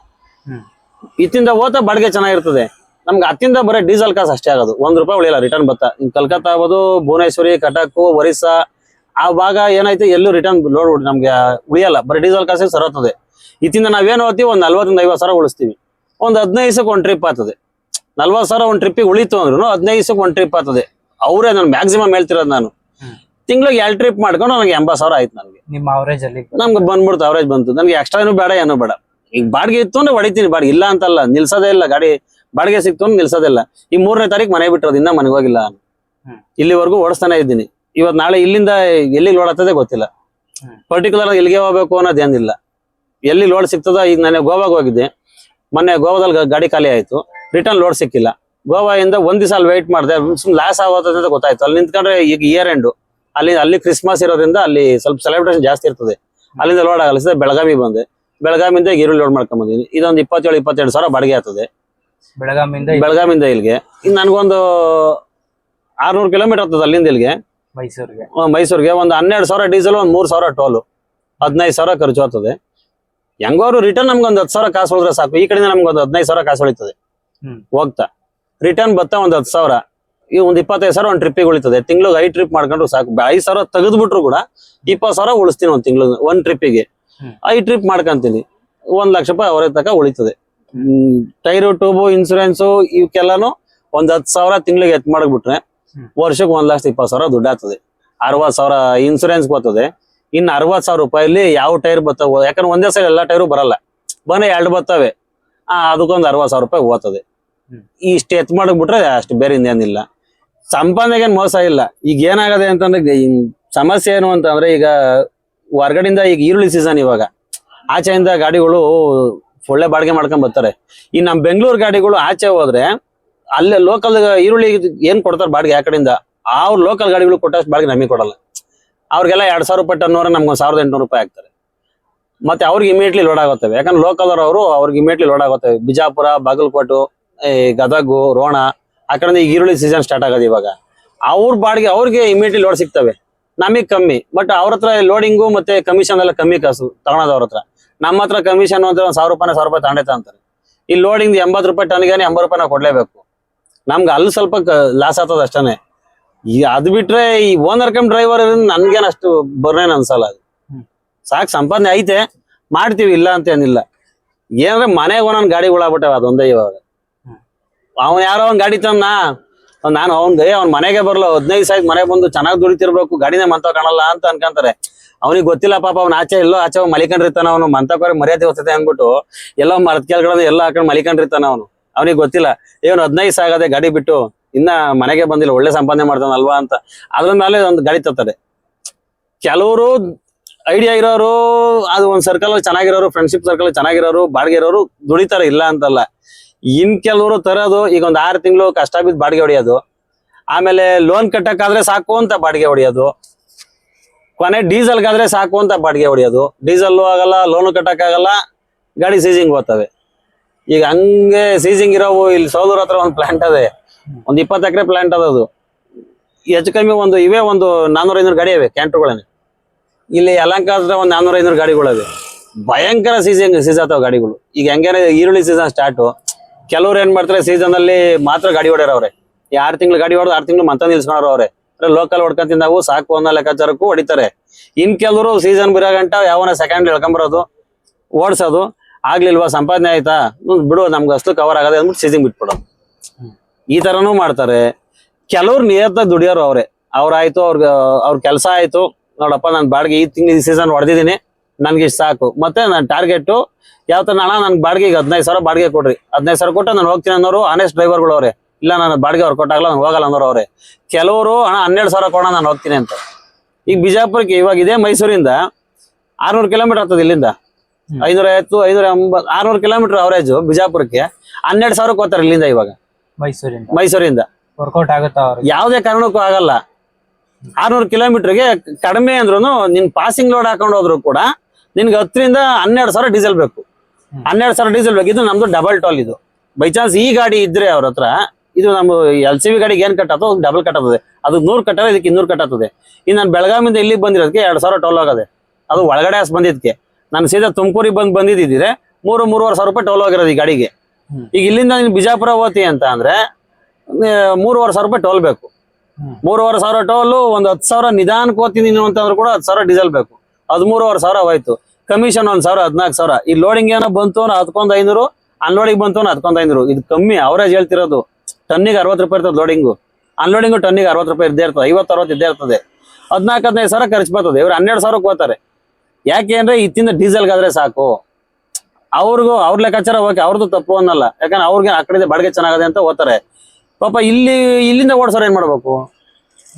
ಇತ್ತಿಂದ ಹೋತ ಬಾಡಿಗೆ ಚೆನ್ನಾಗಿರ್ತದೆ. ನಮ್ಗೆ ಅತ್ತಿಂದ ಬರೀ ಡೀಸೆಲ್ ಕಾಸು ಅಷ್ಟೇ ಆಗೋದು. ಒಂದ್ ರೂಪಾಯಿ ಉಳಿಯಲ್ಲ ರಿಟರ್ನ್ ಬತ್ತ ಇನ್ ಕಲ್ಕತ್ತಾ ಆಗ್ಬೋದು ಭುವನೇಶ್ವರಿ ಕಟಕ್ ಒರಿಸ್ಸಾ ಆ ಭಾಗ ಏನಾಯ್ತು ಎಲ್ಲೂ ರಿಟರ್ನ್ ಲೋಡ್ ನಮ್ಗೆ ಉಳಿಯಲ್ಲ. ಬರೀ ಡೀಸೆಲ್ ಕಾಸಿಗೆ ಸರತ್ತದೆ. ಇತ್ತಿಂದ ನಾವೇನು ಹೋಗ್ತೀವಿ ಒಂದು ನಲ್ವತ್ತರಿಂದ ಐವತ್ತು ಸಾವಿರ ಉಳಿಸ್ತೀವಿ. ಒಂದ್ ಹದಿನೈದು ದಿವಸಕ್ಕೆ ಒಂದು ಟ್ರಿಪ್ ಆಗ್ತದೆ. ನಲ್ವತ್ತು ಸಾವಿರ ಒಂದು ಟ್ರಿಪ್ಪಿಗೆ ಉಳಿತು ಅಂದ್ರೂ ಹದಿನೈದು ದಿವಸಕ್ಕೆ ಒಂದು ಟ್ರಿಪ್ ಆಗ್ತದೆ. ಅವರೇ ನಾನು ಮ್ಯಾಕ್ಸಿಮಮ್ ಹೇಳ್ತಿರೋದು ನಾನು. ತಿಂಗ್ಳಿಗೆ ಎರಡು ಟ್ರಿಪ್ ಮಾಡ್ಕೊಂಡು ನನಗೆ ಎಂಬತ್ತು ಸಾವಿರ ಆಯ್ತು ನನಗೆ. ನಿಮ್ಮ ಅವರೇಜ್ ಅಲ್ಲಿ ನಮ್ಗೆ ಬಂದ್ಬಿಡ್ತು ಅವರೇಜ್ ಬಂತು. ನನಗೆ ಎಕ್ಸ್ಟ್ರಾ ಏನು ಬೇಡ ಏನೋ ಬೇಡ. ಈಗ ಬಾಡಿಗೆ ಇತ್ತು ಅಂದ್ರೆ ಹೊಡಿತೀನಿ ಬಾಡಿಗೆ ಇಲ್ಲ ಅಂತಲ್ಲ ನಿಲ್ಸೋದೇ ಇಲ್ಲ ಗಾಡಿ ಬಾಡಿಗೆ ಸಿಕ್ತು ಅಂದ್ರೆ ನಿಲ್ಸೋದೇ ಇಲ್ಲ. ಈ ಮೂರನೇ ತಾರೀಕು ಮನೆ ಬಿಟ್ಟಿರೋದು ಇನ್ನ ಮನೆಗೆ ಹೋಗಿಲ್ಲ ನಾನು. ಇಲ್ಲಿವರೆಗೂ ಓಡಿಸ್ತಾನೆ ಇದ್ದೀನಿ. ಇವತ್ತು ನಾಳೆ ಇಲ್ಲಿಂದ ಎಲ್ಲಿ ಲೋಡ್ ಆಗ್ತದೆ ಗೊತ್ತಿಲ್ಲ. ಪರ್ಟಿಕ್ಯುಲರ್ ಎಲ್ಲಿಗೆ ಹೋಗ್ಬೇಕು ಅನ್ನೋದೇನಿಲ್ಲ ಎಲ್ಲಿ ಲೋಡ್ ಸಿಗ್ತದ ಈಗ ನಾನು ಗೋವಾಗ ಹೋಗಿದ್ದೆ. ಮೊನ್ನೆ ಗೋವಾದಲ್ಲಿ ಗಾಡಿ ಖಾಲಿ ಆಯ್ತು. ರಿಟರ್ನ್ ಲೋಡ್ ಸಿಕ್ಕಿಲ್ಲ. ಗೋವಾಯಿಂದ ಒಂದ್ ದಿವಸ ಅಲ್ಲಿ ವೆಯ್ಟ್ ಮಾಡಿದೆ. ಲಾಸ್ ಆಗೋದು ಅಂತ ಗೊತ್ತಾಯ್ತು. ಅಲ್ಲಿ ನಿಂತ್ಕೊಂಡ್ರೆ ಈಗ ಇಯರ್ ಎಂಡು ಅಲ್ಲಿ ಅಲ್ಲಿ ಕ್ರಿಸ್ಮಸ್ ಇರೋದ್ರಿಂದ ಅಲ್ಲಿ ಸ್ವಲ್ಪ ಸೆಲೆಬ್ರೇಷನ್ ಜಾಸ್ತಿ ಇರ್ತದೆ. ಅಲ್ಲಿಂದ ಲೋಡ್ ಆಗಲ್ಲ. ಬೆಳಗಾವಿ ಬಂದೆ. ಬೆಳಗಾವಿಯಿಂದ ಈರುಳ್ಳಿ ಲೋಡ್ ಮಾಡ್ಕೊಂಡ್ ಬಂದಿನಿ ಇದೊಂದು ಇಪ್ಪತ್ತೇಳು ಇಪ್ಪತ್ತೆರಡು ಸಾವಿರ ಬಾಡಿಗೆ ಆಗ್ತದೆ. ಬೆಳಗಾವಿಯಿಂದ ಬೆಳಗಾವಿಯಿಂದ ಇಲ್ಲಿಗೆ. ಇನ್ನು ನನಗೊಂದು ಆರ್ನೂರು ಕಿಲೋಮೀಟರ್ ಆಗ್ತದೆ ಅಲ್ಲಿಂದ ಇಲ್ಲಿಗೆ. ಮೈಸೂರಿಗೆ. ಮೈಸೂರಿಗೆ. ಒಂದು ಹನ್ನೆರಡು ಸಾವಿರ ಡೀಸೆಲ್ ಒಂದು ಮೂರು ಸಾವಿರ ಟೋಲು ಹದಿನೈದು ಸಾವಿರ ಖರ್ಚು ಆಗ್ತದೆ. ಹೆಂಗೋರು ರಿಟರ್ನ್ ನಮ್ಗೆ ಒಂದು ಹತ್ತು ಸಾವಿರ ಕಾಸು ಹೋದ್ರೆ ಸಾಕು. ಈ ಕಡೆಯಿಂದ ನಮ್ಗೆ ಒಂದು ಹದಿನೈದು ಸಾವಿರ ಕಾಸು ಉಳಿತದೆ. ಹೋಗ್ತಾ. ರಿಟರ್ನ್ ಬತ್ತಾ ಒಂದು ಹತ್ತು ಸಾವಿರ. ಈ ಒಂದು ಇಪ್ಪತ್ತೈದು ಸಾವಿರ ಒಂದು ಟ್ರಿಪ್ಪಿಗೆ ಉಳಿತದೆ. ತಿಂಗ್ಳಿಗೆ ಐದು ಟ್ರಿಪ್ ಮಾಡ್ಕೊಂಡ್ರು ಸಾಕು. ಐದು ಸಾವಿರ ತೆಗೆದ್ಬಿಟ್ರು ಕೂಡ ಇಪ್ಪತ್ತು ಸಾವಿರ ಉಳಿಸ್ತೀನಿ ಒಂದು ತಿಂಗಳು ಒಂದು ಟ್ರಿಪ್ಪಿಗೆ. ಐದು ಟ್ರಿಪ್ ಮಾಡ್ಕೊಂತೀನಿ. ಒಂದ್ ಲಕ್ಷ ರೂಪಾಯಿ ಅವರೇ ತಕ ಉಳಿತದೆ. ಟೈರು ಟ್ಯೂಬು ಇನ್ಸೂರೆನ್ಸು ಇವಕ್ಕೆಲ್ಲಾನು ಒಂದ್ ಹತ್ತು ಸಾವಿರ ತಿಂಗ್ಳಿಗೆ ಎತ್ ಮಾಡ್ಬಿಟ್ರೆ. ವರ್ಷಕ್ಕೆ ಒಂದ್ ಲಕ್ಷ ಇಪ್ಪತ್ತು ಸಾವಿರ ದುಡ್ಡು ಆಗ್ತದೆ. ಅರವತ್ತು ಸಾವಿರ ಇನ್ಸೂರೆನ್ಸ್ ಬರ್ತದೆ ಇನ್ನು ಅರವತ್ತು ಸಾವಿರ ರೂಪಾಯಲ್ಲಿ ಯಾವ ಟೈರ್ ಬರ್ತಾವ ಯಾಕಂದ್ರೆ ಒಂದೇ ಸಲ ಎಲ್ಲಾ ಟೈರು ಬರಲ್ಲ. ಬನ್ನಿ ಎರಡು ಬರ್ತವೆ ಆ ಅದಕ್ಕೊಂದು ಅರವತ್ತು ಸಾವಿರ ರೂಪಾಯಿ ಹೋಗ್ತದೆ. ಹ್ಮ್. ಇಷ್ಟು ಎತ್ ಮಾಡಿಬಿಟ್ರೆ ಅಷ್ಟು ಬೇರೆ ಇನ್ನೇನಿಲ್ಲ. ಸಂಪಾದನೆಗೆ ಮೋಸ ಇಲ್ಲ. ಈಗ ಏನಾಗದೆ ಅಂತಂದ್ರೆ ಸಮಸ್ಯೆ ಏನು ಅಂತಂದ್ರೆ ಈಗ ಹೊರ್ಗಡೆಯಿಂದ ಈಗ ಈರುಳ್ಳಿ ಸೀಸನ್ ಇವಾಗ. ಆಚೆಯಿಂದ ಗಾಡಿಗಳು ಒಳ್ಳೆ ಬಾಡಿಗೆ ಮಾಡ್ಕೊಂಡ್ ಬರ್ತಾರೆ. ಈ ನಮ್ ಬೆಂಗಳೂರು ಗಾಡಿಗಳು ಆಚೆ ಹೋದ್ರೆ ಅಲ್ಲೇ ಲೋಕಲ್ ಈರುಳ್ಳಿ ಏನ್ ಕೊಡ್ತಾರೆ ಬಾಡಿಗೆ ಆ ಕಡೆಯಿಂದ? ಅವ್ರ ಲೋಕಲ್ ಗಾಡಿಗಳು ಕೊಟ್ಟಷ್ಟು ಬಾಡಿಗೆ ನಮಗೆ ಕೊಡಲ್ಲ. ಅವ್ರಿಗೆಲ್ಲ ಎರಡ್ ಸಾವಿರ ರೂಪಾಯಿ ಟನ್ ನಮ್ಗೆ ಒಂದ್ ಸಾವಿರದ ಎಂಟುನೂರು ರೂಪಾಯಿ ಆಗ್ತಾರೆ ಮತ್ತೆ ಅವ್ರಿಗೆ ಇಮಿಡಿಯೇಟ್ಲಿ ಲೋಡ್ ಆಗುತ್ತವೆ ಯಾಕಂದ್ರೆ ಲೋಕಲ್ ಅವರು ಅವ್ರಿಗೆ ಇಮಿಡಿಯೇಟ್ಲಿ ಲೋಡ್ ಆಗುತ್ತವೆ ಬಿಜಾಪುರ, ಬಾಗಲಕೋಟು, ಈ ಗದಗು, ರೋಣ, ಆ ಕಡೆಯಿಂದ ಈಗ ಈರುಳ್ಳಿ ಸೀಸನ್ ಸ್ಟಾರ್ಟ್ ಆಗೋದು ಇವಾಗ. ಅವ್ರ ಬಾಡಿಗೆ ಅವ್ರಿಗೆ ಇಮಿಡಿಯೇಟ್ಲಿ ಲೋಡ್ ಸಿಗ್ತವೆ. ನಮಗೆ ಕಮ್ಮಿ. ಬಟ್ ಅವ್ರ ಹತ್ರ ಲೋಡಿಂಗು ಮತ್ತೆ ಕಮಿಷನ್ ಎಲ್ಲ ಕಮ್ಮಿ ಕಾಸು ತಗೊಳೋದು ಅವ್ರ ಹತ್ರ. ನಮ್ಮ ಹತ್ರ ಕಮಿಷನ್ ಅಂದ್ರೆ ಒಂದು ಸಾವಿರ ರೂಪಾಯಿ ಸಾವಿರ ರೂಪಾಯಿ ತಾಂಡೆ ಅಂತಾರೆ. ಈ ಲೋಡಿಂಗ್ ಎಂಬತ್ತು ರೂಪಾಯಿ ಟನ್ಗೆ ಎಂಬತ್ತು ರೂಪಾಯಿ ನಾವು ಕೊಡ್ಲೇಬೇಕು. ನಮ್ಗೆ ಅಲ್ಲಿ ಸ್ವಲ್ಪ ಲಾಸ್ ಆಗ್ತದೆ ಅಷ್ಟೇ ಈ ಅದ್ ಬಿಟ್ರೆ ಈ ಓನರ್ ಕಮ್ ಡ್ರೈವರ್ ನನ್ಗೇನ್ ಅಷ್ಟು ಬರ್ನೇನ್ ಅನ್ಸಲ್ಲ ಅದು. ಸಾಕ್ ಸಂಪಾದನೆ ಐತೆ ಮಾಡ್ತೀವಿ ಇಲ್ಲ ಅಂತ ಏನಿಲ್ಲ. ಏನಂದ್ರೆ ಮನೆಗೆ ಒಂದೊಂದ್ ಗಾಡಿಗಳಾಗ್ಬಿಟ್ಟವ ಅದೊಂದೇ ಇವಾಗ. ಅವ್ನ ಯಾರೋ ಒಂದ್ ಗಾಡಿ ತಂದ ನಾನು ಅವ್ನ್ ಗೈ ಅವ್ನ ಮನೆಗೆ ಬರ್ಲ ಹದಿನೈದು ಸಾವಿರ ಮನೆಗೆ ಬಂದು ಚೆನ್ನಾಗಿ ದುಡಿತಿರ್ಬೇಕು ಗಾಡಿನೇ ಮಂತ ಕಾಣಲ್ಲ ಅಂತ ಅನ್ಕಂತಾರೆ. ಅವ್ನಿಗೆ ಗೊತ್ತಿಲ್ಲ ಪಾಪ ಅವ್ನ ಆಚೆ ಎಲ್ಲೋ ಆಚೆ ಮಲಿಕೊಂಡಿರ್ತಾನ ಅವನು. ಮಂತಕೋರಿ ಮರ್ಯಾದೆ ಹೋಗ್ತದೆ ಅಂದ್ಬಿಟ್ಟು ಎಲ್ಲೋ ಮರದ ಕೆಳಗಡೆ ಎಲ್ಲ ಹಾಕೊಂಡು ಮಲಿಕೊಂಡಿರ್ತಾನ ಅವನು. ಅವನಿಗೆ ಗೊತ್ತಿಲ್ಲ ಏನ್ ಹದಿನೈದು ಸಾಗದೆ ಗಾಡಿ ಬಿಟ್ಟು ಇನ್ನ ಮನೆಗೆ ಬಂದಿಲ್ಲ, ಒಳ್ಳೆ ಸಂಪಾದನೆ ಮಾಡ್ತಾನಲ್ವಾ ಅಂತ. ಅದ್ರ ಮೇಲೆ ಒಂದು ಗಾಡಿ ತರ್ತಾರೆ ಕೆಲವರು ಐಡಿಯಾ ಇರೋರು, ಅದು ಒಂದ್ ಸರ್ಕಲ್ ಚೆನ್ನಾಗಿರೋರು ಫ್ರೆಂಡ್ಶಿಪ್ ಸರ್ಕಲ್ ಚೆನ್ನಾಗಿರೋರು, ಬಾಡಿಗೆ ಇರೋರು ದುಡಿತಾರೆ, ಇಲ್ಲ ಅಂತಲ್ಲ. ಇನ್ ಕೆಲವರು ತರೋದು, ಈಗ ಒಂದ್ ಆರು ತಿಂಗಳು ಕಷ್ಟ ಬಿದ್ದು ಬಾಡಿಗೆ ಹೊಡೆಯೋದು, ಆಮೇಲೆ ಲೋನ್ ಕಟ್ಟಕ್ಕಾದ್ರೆ ಸಾಕು ಅಂತ ಬಾಡಿಗೆ ಹೊಡೆಯೋದು, ಕೊನೆ ಡೀಸೆಲ್ಗಾದ್ರೆ ಸಾಕು ಅಂತ ಬಾಡಿಗೆ ಹೊಡೆಯೋದು ಡೀಸೆಲ್ ಆಗಲ್ಲ ಲೋನ್ ಕಟ್ಟಕ್ಕಾಗಲ್ಲ, ಗಾಡಿ ಸೀಸಿಂಗ್ ಹೋಗ್ತವೆ. ಈಗ ಹಂಗೆ ಸೀಸಿಂಗ್ ಇರೋವು, ಇಲ್ಲಿ ಸೋದೂರ್ ಹತ್ರ ಒಂದು ಪ್ಲಾಂಟ್ ಅದೇ. ಒಂದ್ ಇಪ್ಪತ್ತು ಎಕರೆ ಪ್ಲಾಂಟ್ ಅದದು ಹೆಚ್ಚು ಕಮ್ಮಿ ಒಂದು ಇವೇ ಒಂದು ನಾನ್ನೂರ ಐನೂರು ಗಾಡಿ ಇವೆ ಕ್ಯಾಂಟ್ರುಗಳೇ ಇಲ್ಲಿ ಅಲಂಕಾರ ಒಂದ್ ನಾನ್ನೂರ ಐನೂರು ಗಾಡಿಗಳಿವೆ ಭಯಂಕರ ಸೀಸನ್ ಸೀಸಾತವ ಗಾಡಿಗಳು. ಈಗ ಹೆಂಗೇನೆ ಈರುಳ್ಳಿ ಸೀಸನ್ ಸ್ಟಾರ್ಟು ಕೆಲವ್ರು ಏನ್ ಮಾಡ್ತಾರೆ ಸೀಸನ್ ಅಲ್ಲಿ ಮಾತ್ರ ಗಾಡಿ ಹೊಡ್ಯಾರವ್ರೆ ಈ ಆರು ತಿಂಗಳು ಗಾಡಿ ಹೊಡೆದು ಆರು ತಿಂಗಳು ಮಂತ ನಿಲ್ಸ್ಕೊಂಡ್ರು ಅವ್ರೆ. ಲೋಕಲ್ ಹೊಡ್ಕೊಂತಿಂದ ನಾವು ಸಾಕು ಅನ್ನೋ ಲೆಕ್ಕಾಚಾರಕ್ಕೂ ಹೊಡಿತಾರೆ. ಇನ್ ಕೆಲವರು ಸೀಸನ್ ಬಿರೋ ಗಂಟ ಯಾವನ ಸೆಕೆಂಡ್ ಹೇಳ್ಕೊಂಬರೋದು ಓಡಿಸೋದು. ಆಗ್ಲಿಲ್ವಾ ಸಂಪಾದನೆ ಆಯ್ತಾ? ಬಿಡು ನಮ್ಗೆ ಅಷ್ಟು ಕವರ್ ಆಗದೆ ಅಂದ್ಬಿಟ್ಟು ಸೀಸನ್ ಬಿಟ್ಬಿಡೋದು. ಈ ತರನೂ ಮಾಡ್ತಾರೆ. ಕೆಲವ್ರು ನಿಯತ್ತ ದುಡಿಯೋರು ಅವ್ರೆ. ಅವ್ರಾಯ್ತು ಅವ್ರಿಗೆ ಅವ್ರ ಕೆಲಸ ಆಯ್ತು. ನೋಡಪ್ಪ ನಾನು ಬಾಡಿಗೆ ಈ ತಿಂಗಳು ಈ ಸೀಸನ್ ಹೊಡೆದಿದ್ದೀನಿ. ನನ್ಗೆ ಇಷ್ಟು ಸಾಕು. ಮತ್ತೆ ನನ್ನ ಟಾರ್ಗೆಟ್ ಯಾವ ತರ ಅಣ್ಣ ನನ್ ಬಾಡಿಗೆ ಈಗ ಹದಿನೈದು ಸಾವಿರ ಬಾಡಿಗೆ ಕೊಡ್ರಿ. ಹದಿನೈದು ಸಾವಿರ ಕೊಟ್ಟು ನಾನು ಹೋಗ್ತೀನಿ ಅನ್ನೋರು ಆನೆಸ್ಟ್ ಡ್ರೈವರ್ಗಳು ಅವ್ರೆ. ಇಲ್ಲ ನಾನು ಬಾಡಿಗೆ ಅವ್ರು ಕೊಟ್ಟಾಗಲ್ಲ ನಾನು ಹೋಗಲ್ಲ ಅನ್ನೋರು ಅವ್ರೆ. ಕೆಲವರು ಹಣ ಹನ್ನೆರಡು ಸಾವಿರ ಕೊಡ ನಾನು ಹೋಗ್ತೀನಿ ಅಂತ. ಈಗ ಬಿಜಾಪುರಕ್ಕೆ ಇವಾಗ ಇದೇ ಮೈಸೂರಿಂದ ಆರ್ನೂರು ಕಿಲೋಮೀಟರ್ ಆಗ್ತದೆ ಇಲ್ಲಿಂದ. ಐನೂರ ಐವತ್ತು ಐನೂರ ಎಂಬತ್ತು ಆರ್ನೂರು ಕಿಲೋಮೀಟರ್ ಅವರೇಜು ಬಿಜಾಪುರಕ್ಕೆ. ಹನ್ನೆರಡು ಸಾವಿರ ಹೋಗ್ತಾರೆ ಇಲ್ಲಿಂದ ಇವಾಗ. ಮೈಸೂರಿಂದ. ಮೈಸೂರಿಂದ. ವರ್ಕೌಟ್ ಆಗುತ್ತಾ ಅವ್ರಿಗೆ? ಯಾವುದೇ ಕಾರಣಕ್ಕೂ ಆಗಲ್ಲ. ಆರ್ನೂರು ಕಿಲೋಮೀಟರ್ಗೆ ಕಡಿಮೆ ಅಂದ್ರೂ ನಿನ್ ಪಾಸಿಂಗ್ ಲೋಡ್ ಹಾಕೊಂಡು ಹೋದ್ರು ಕೂಡ ನಿನ್ಗೆ ಹತ್ತರಿಂದ ಹನ್ನೆರಡು ಸಾವಿರ ಡೀಸೆಲ್ ಬೇಕು. ಹನ್ನೆರಡು ಸಾವಿರ ಡೀಸೆಲ್ ಬೇಕು ಇದು ನಮ್ದು ಡಬಲ್ ಟೋಲ್ ಇದು. ಬೈ ಚಾನ್ಸ್ ಈ ಗಾಡಿ ಇದ್ರೆ ಅವ್ರ ಹತ್ರ ಇದು ನಮ್ಮ ಎಲ್ ಸಿ ಬಿ ಗಾಡಿಗೆ ಏನ್ ಕಟ್ಟತ್ತೋ ಡಬಲ್ ಕಟ್ಟತ್ತದೆ. ಅದು ನೂರು ಕಟ್ಟರೆ ಇದಕ್ಕೆ ಇನ್ನೂರು ಕಟ್ಟತ್ತದೆ. ಇನ್ನು ನಾನು ಬೆಳಗಾವಿಂದ ಇಲ್ಲಿ ಬಂದಿರೋದಕ್ಕೆ ಎರಡು ಸಾವಿರ ಟೋಲ್ ಆಗದೆ. ಅದು ಒಳಗಡೆ ಬಂದಿದ್ಕೆ ಬಂದಿದ್ದಕ್ಕೆ. ನಾನು ಸೀದಾ ತುಮಕೂರಿಗೆ ಬಂದು ಬಂದಿದ್ದಿದ್ರೆ ಮೂರು ಮೂರುವರೆ ಸಾವಿರ ರೂಪಾಯಿ ಟೋಲ್ ಆಗಿರೋದು ಈ ಗಾಡಿಗೆ. ಈಗ ಇಲ್ಲಿಂದ ನೀನು ಬಿಜಾಪುರ ಹೋತಿ ಅಂತ ಅಂದ್ರೆ ಮೂರುವರೆ ಸಾವಿರ ರೂಪಾಯಿ ಟೋಲ್ ಬೇಕು. ಮೂರುವರೆ ಸಾವಿರ ಟೋಲು ಒಂದು ಹತ್ತು ಸಾವಿರ ನಿಧಾನಕ್ಕೆ ಹೋಗ್ತೀನಿ ನೀನು ಅಂತಂದ್ರೆ ಕೂಡ ಹತ್ತು ಸಾವಿರ ಡೀಸೆಲ್ ಬೇಕು. ಹದಿಮೂರುವರೆ ಸಾವಿರ ಹೋಯ್ತು. ಕಮಿಷನ್ ಒಂದ್ ಸಾವಿರ ಹದಿನಾಲ್ಕು ಸಾವಿರ. ಈ ಲೋಡಿಂಗ್ ಏನೋ ಬಂತು ಅಂದ್ರೆ ಹತ್ಕೊಂಡ್ ಐನೂರು ಅನ್ಲೋಡಿಂಗ್ ಬಂತು ಅಂದ್ರೆ ಹತ್ಕೊಂಡ್ ಐನೂರು. ಇದು ಕಮ್ಮಿ ಅವರೇಜ್ ಹೇಳ್ತಿರೋದು. ಟನ್ನಿಗೆ ಅರವತ್ತು ರೂಪಾಯಿ ಇರ್ತದೆ ಲೋಡಿಂಗು ಅನ್ಲೋಡಿಂಗು ಟನ್ನಿಗೆ ಅರವತ್ತು ರೂಪಾಯಿ ಇದ್ದೇ ಇರ್ತದೆ ಐವತ್ತು ಅರವತ್ತು ಇದ್ದೇ ಇರ್ತದೆ. ಹದಿನಾಲ್ಕು ಹದಿನೈದು ಸಾವಿರ ಖರ್ಚು ಬರ್ತದೆ. ಇವ್ರು ಹನ್ನೆರಡು ಸಾವಿರಕ್ಕೆ ಹೋಗ್ತಾರೆ. ಯಾಕೆ ಅಂದ್ರೆ ಇತ್ತಿಂದ ಡೀಸೆಲ್ಗಾದ್ರೆ ಸಾಕು. ಅವ್ರಿಗೂ ಅವ್ರ ಲೆಕ್ಕಾಚಾರ ಓಕೆ ಅವ್ರದ್ದು ತಪ್ಪು ಅನ್ನಲ್ಲ. ಯಾಕಂದ್ರೆ ಅವ್ರಿಗೆ ಆ ಕಡೆ ಬಾಡಿಗೆ ಚೆನ್ನಾಗದೆ ಅಂತ ಓದ್ತಾರೆ. ಪಾಪ ಇಲ್ಲಿ ಇಲ್ಲಿಂದ ಓಡಿಸೋರು ಏನ್ ಮಾಡ್ಬೇಕು?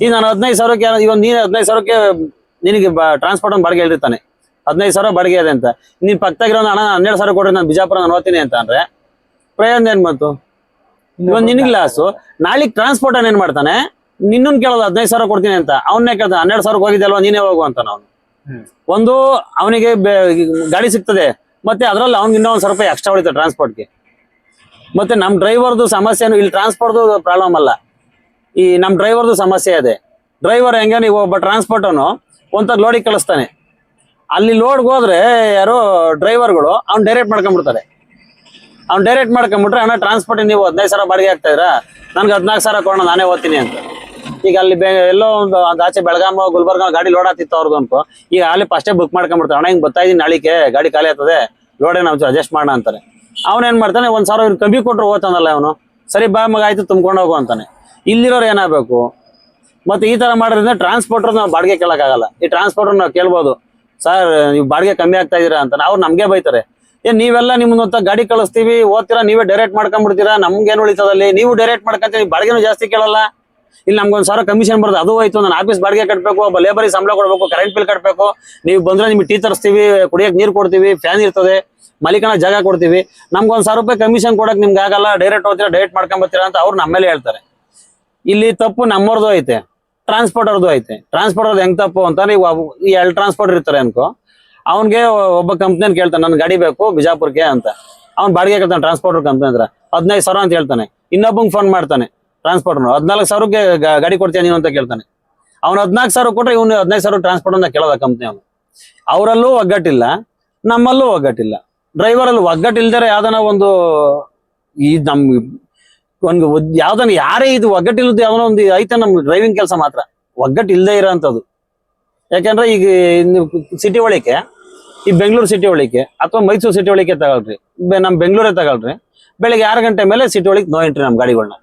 ಈಗ ನಾನು ಹದಿನೈದು ಸಾವಿರಕ್ಕೆ ಇವಾಗ ನೀನು ಹದಿನೈದು ಸಾವಿರಕ್ಕೆ ನಿನಗೆ ಟ್ರಾನ್ಸ್ಪೋರ್ಟ್ ಒಂದು ಬಾಡಿಗೆ ಹೇಳಿರ್ತಾನೆ. ಹದಿನೈದು ಸಾವಿರ ಬಾಡಿಗೆ ಇದೆ ಅಂತ. ನೀನ್ ಪಕ್ಕದಾಗಿರೋ ಹಣ ಹನ್ನೆರಡು ಸಾವಿರ ಕೊಡ್ರಿ ನಾನು ಬಿಜಾಪುರ ನಾನು ಓದ್ತೀನಿ ಅಂತ ಅಂದ್ರೆ ಪ್ರಯೋಜನ ಏನ್ ಬಂತು? ಇವಾಗ ನಿನಗೆ ಲಾಸು ನಾಳೆಗೆ ಟ್ರಾನ್ಸ್ಪೋರ್ಟ್ ಏನ್ ಮಾಡ್ತಾನೆ? ನಿನ್ನನ್ ಕೇಳೋದು ಹದಿನೈದು ಸಾವಿರ ಕೊಡ್ತೀನಿ ಅಂತ. ಅವನ್ನೇ ಕೇಳ್ತಾನೆ ಹನ್ನೆರಡು ಸಾವಿರಕ್ಕೆ ಹೋಗಿದ್ದಲ್ವಾ ನೀನೇ ಹೋಗು ಅಂತ ಅವನು ಒಂದು ಅವನಿಗೆ ಗಾಡಿ ಸಿಗ್ತದೆ. ಮತ್ತೆ ಅದ್ರಲ್ಲಿ ಅವ್ನಿಗೆ ಇನ್ನೂ ಸ್ವಲ್ಪ ಎಕ್ಸ್ಟ್ರಾ ಹೊಡಿತಾರೆ ಟ್ರಾನ್ಸ್ಪೋರ್ಟ್ಗೆ ಮತ್ತೆ ನಮ್ ಡ್ರೈವರ್ದು ಸಮಸ್ಯೆನು ಇಲ್ಲಿ ಟ್ರಾನ್ಸ್ಪೋರ್ಟ್ದು ಪ್ರಾಬ್ಲಮ್ ಅಲ್ಲ. ಈ ನಮ್ ಡ್ರೈವರ್ದು ಸಮಸ್ಯೆ ಇದೆ ಡ್ರೈವರ್ ಹೆಂಗೆ ನೀವು ಒಬ್ಬ ಟ್ರಾನ್ಸ್ಪೋರ್ಟ್ ಅವನು ಒಂಥರ ಲೋಡಿಗೆ ಕಳಿಸ್ತಾನೆ. ಅಲ್ಲಿ ಲೋಡ್ಗೆ ಹೋದ್ರೆ ಯಾರೋ ಡ್ರೈವರ್ಗಳು ಅವ್ನು ಡೈರೆಕ್ಟ್ ಮಾಡ್ಕೊಂಡ್ಬಿಡ್ತಾರೆ. ಅವ್ನು ಡೈರೆಕ್ಟ್ ಮಾಡ್ಕೊಂಡ್ಬಿಟ್ರೆ, ಅಣ್ಣ ಟ್ರಾನ್ಸ್ಪೋರ್ಟ್ ನೀವು ಹದಿನೈದು ಸಾವಿರ ಬಾಡಿಗೆ ಆಗ್ತಾ ನನ್ಗೆ ಹದಿನಾಲ್ಕು ಸಾವಿರ ಕೊಡೋಣ, ನಾನೇ ಓದ್ತೀನಿ ಅಂತ. ಈಗ ಅಲ್ಲಿ ಎಲ್ಲೋ ಒಂದು ಆಚೆ ಬೆಳಗಾಮ ಗುಲ್ಬರ್ಗ ಗಾಡಿ ಲೋಡ್ ಆಗ್ತಿತ್ತು ಅವ್ರದ್ದು ಅನ್ಕೋ. ಈಗ ಅಲ್ಲಿ ಫಸ್ಟೇ ಬುಕ್ ಮಾಡ್ಕೊಂಡ್ಬಿಡ್ತಾರೆ. ಅಣ್ಣ ಹಿಂಗ್ ಬರ್ತಾ ಇದೀನಿ, ನಾಳಿಕೆ ಗಾಡಿ ಖಾಲಿ ಆಗ್ತದೆ ಲೋಡೇ ನಾವು ಅಡ್ಜಸ್ಟ್ ಮಾಡೋಣ ಅಂತಾರೆ. ಅವನೇನ್ ಮಾಡ್ತಾನೆ, ಒಂದ್ ಸಾವಿರ ಇವ್ನು ಕಮ್ಮಿ ಕೊಟ್ರು ಹೋಗ್ತಾನಲ್ಲ ಅವನು. ಸರಿ ಬಾ ಮಗ, ಆಯ್ತು, ತುಂಬ್ಕೊಂಡು ಹೋಗು ಅಂತಾನೆ. ಇಲ್ಲಿರೋರು ಏನಾಗಬೇಕು? ಮತ್ತೆ ಈ ತರ ಮಾಡೋದ್ರಿಂದ ಟ್ರಾನ್ಸ್ಪೋರ್ಟರ್ ನಾವು ಬಾಡಿಗೆ ಕೇಳಕ್ಕಾಗಲ್ಲ. ಈ ಟ್ರಾನ್ಸ್ಪೋರ್ಟರ್ ನಾವು ಕೇಳ್ಬೋದು. ಸರ್, ನೀವು ಬಾಡಿಗೆ ಕಮ್ಮಿ ಆಗ್ತಾ ಇದೀರಾ? ಅಂತ ಅವ್ರು ನಮಗೆ ಬೈತಾರೆ. ಏನ್ ನೀವೆಲ್ಲ ನಿಮ್ಮನ್ನ ಗಾಡಿ ಕಳಿಸ್ತೀವಿ, ಓದ್ತೀರಾ, ನೀವೇ ಡೈರೆಕ್ಟ್ ಮಾಡ್ಕೊಂಡ್ಬಿಡ್ತೀರಾ? ನಮ್ಗೆ ಏನು ಉಳಿತದಲ್ಲಿ? ನೀವು ಡೈರೆಕ್ಟ್ ಮಾಡ್ಕೊಂತೀವಿ ಬಾಡಿಗೆನೂ ಜಾಸ್ತಿ ಕೇಳಲ್ಲ? ಇಲ್ಲಿ ನಮ್ಗೊಂದ್ ಸಾವಿರ ಕಮಿಷನ್ ಬರ್ದು ಅದು ಹೋಯ್ತು, ನಾನು ಆಫೀಸ್ ಬಾಡಿಗೆ ಕಟ್ಟಬೇಕು ಒಬ್ಬ ಲೇಬರಿಗೆ ಸಂಬಳ ಕೊಡಬೇಕು ಕರೆಂಟ್ ಬಿಲ್ ಕಟ್ಟಬೇಕು ನೀವು ಬಂದ್ರೆ ನಿಮ್ಗೆ ಟೀ ತರಿಸ್ತೀವಿ, ಕುಡಿಯಕ್ಕೆ ನೀರು ಕೊಡ್ತೀವಿ ಫ್ಯಾನ್ ಇರ್ತದೆ ಮಲಿಕಣ ಜಾಗ ಕೊಡ್ತೀವಿ. ನಮ್ಗೊಂದ್ ಸಾವಿರ ರೂಪಾಯಿ ಕಮಿಷನ್ ಕೊಡಕ್ ನಿಮ್ಗೆ ಆಗಲ್ಲ ಡೈರೆಕ್ಟ್ ಹೋಗ್ತೀರಾ ಡೈರೆಕ್ಟ್ ಮಾಡ್ಕೊಂಬತ್ತೀರಾ ಅಂತ ಅವ್ರು ನಮ್ಮೇಲೆ ಹೇಳ್ತಾರೆ. ಇಲ್ಲಿ ತಪ್ಪು ನಮ್ಮವ್ರದ್ದು ಐತೆ ಟ್ರಾನ್ಸ್ಪೋರ್ಟರ್ದು ಐತೆ. ಟ್ರಾನ್ಸ್ಪೋರ್ಟರ್ ಹೆಂಗ್ ತಪ್ಪು ಅಂತ ನೀವು ಈ ಎರಡು ಟ್ರಾನ್ಸ್ಪೋರ್ಟರ್ ಇರ್ತಾರೆ ಅನ್ಕೋ. ಅವ್ನಿಗೆ ಒಬ್ಬ ಕಂಪ್ನಿಯನ್ ಕೇಳ್ತಾನೆ ನನ್ನ ಗಾಡಿ ಬೇಕು, ಬಿಜಾಪುರ್ಗೆ ಅಂತ. ಅವ್ನು ಬಾಡಿಗೆ ಕೇಳ್ತಾನೆ ಟ್ರಾನ್ಸ್ಪೋರ್ಟರ್ ಕಂಪ್ನಿ ಅಂದ್ರೆ ಹದಿನೈದು ಸಾವಿರ ಅಂತ ಹೇಳ್ತಾನೆ. ಇನ್ನೊಬ್ಬಂಗೆ ಫೋನ್ ಮಾಡ್ತಾನೆ. ಟ್ರಾನ್ಸ್ಪೋರ್ಟರ್ ಹದಿನಾಲ್ಕು ಸಾವಿರಕ್ಕೆ ಗಾಡಿ ಕೊಡ್ತೀಯ ನೀನು ಅಂತ ಕೇಳ್ತಾನೆ. ಅವ್ನು ಹದಿನಾಲ್ಕು ಸಾವಿರ ಕೊಟ್ರೆ ಇವನು ಹದಿನೈದು ಸಾವಿರ ಟ್ರಾನ್ಸ್ಪೋರ್ಟ್ ಅಂತ ಕೇಳೋದ ಕಂಪ್ನಿ ಅವನು. ಅವರಲ್ಲೂ ಒಗ್ಗಟ್ಟಿಲ್ಲ, ನಮ್ಮಲ್ಲೂ ಒಗ್ಗಟ್ಟಿಲ್ಲ. ಡ್ರೈವರ್ ಅಲ್ಲಿ ಒಗ್ಗಟ್ಟಿಲ್ದರೆ ಯಾವ್ದನ ಒಂದು ಈ ನಮ್, ಒಂದು ಯಾವ್ದನ್ನ ಯಾವ್ದನ ಯಾರೇ ಇದು ಒಗ್ಗಟ್ಟಿಲ್ಲದ ಯಾವ್ದನ ಒಂದು ಐತೆ ನಮ್ ಡ್ರೈವಿಂಗ್ ಕೆಲಸ ಮಾತ್ರ. ಒಗ್ಗಟ್ಟು ಇಲ್ಲದೆ ಇರೋಂಥದ್ದು. ಯಾಕಂದ್ರೆ ಈಗ ಸಿಟಿ ಒಳಿಕೆ ಈ ಬೆಂಗಳೂರು ಸಿಟಿ ಒಳಿಕೆ ಅಥವಾ ಮೈಸೂರು ಸಿಟಿ ಒಳಿಕೆ ತಗೊಳ್ರಿ. ನಮ್ಮ ನಮ್ ಬೆಂಗಳೂರೇ ತಗೊಳ್ರಿ. ಬೆಳಿಗ್ಗೆ ಆರು ಗಂಟೆ ಮೇಲೆ ಸಿಟಿ ಒಳಗೆ ನೋ ಎಂಟ್ರಿ ನಮ್ ಗಾಡಿಗಳನ್ನ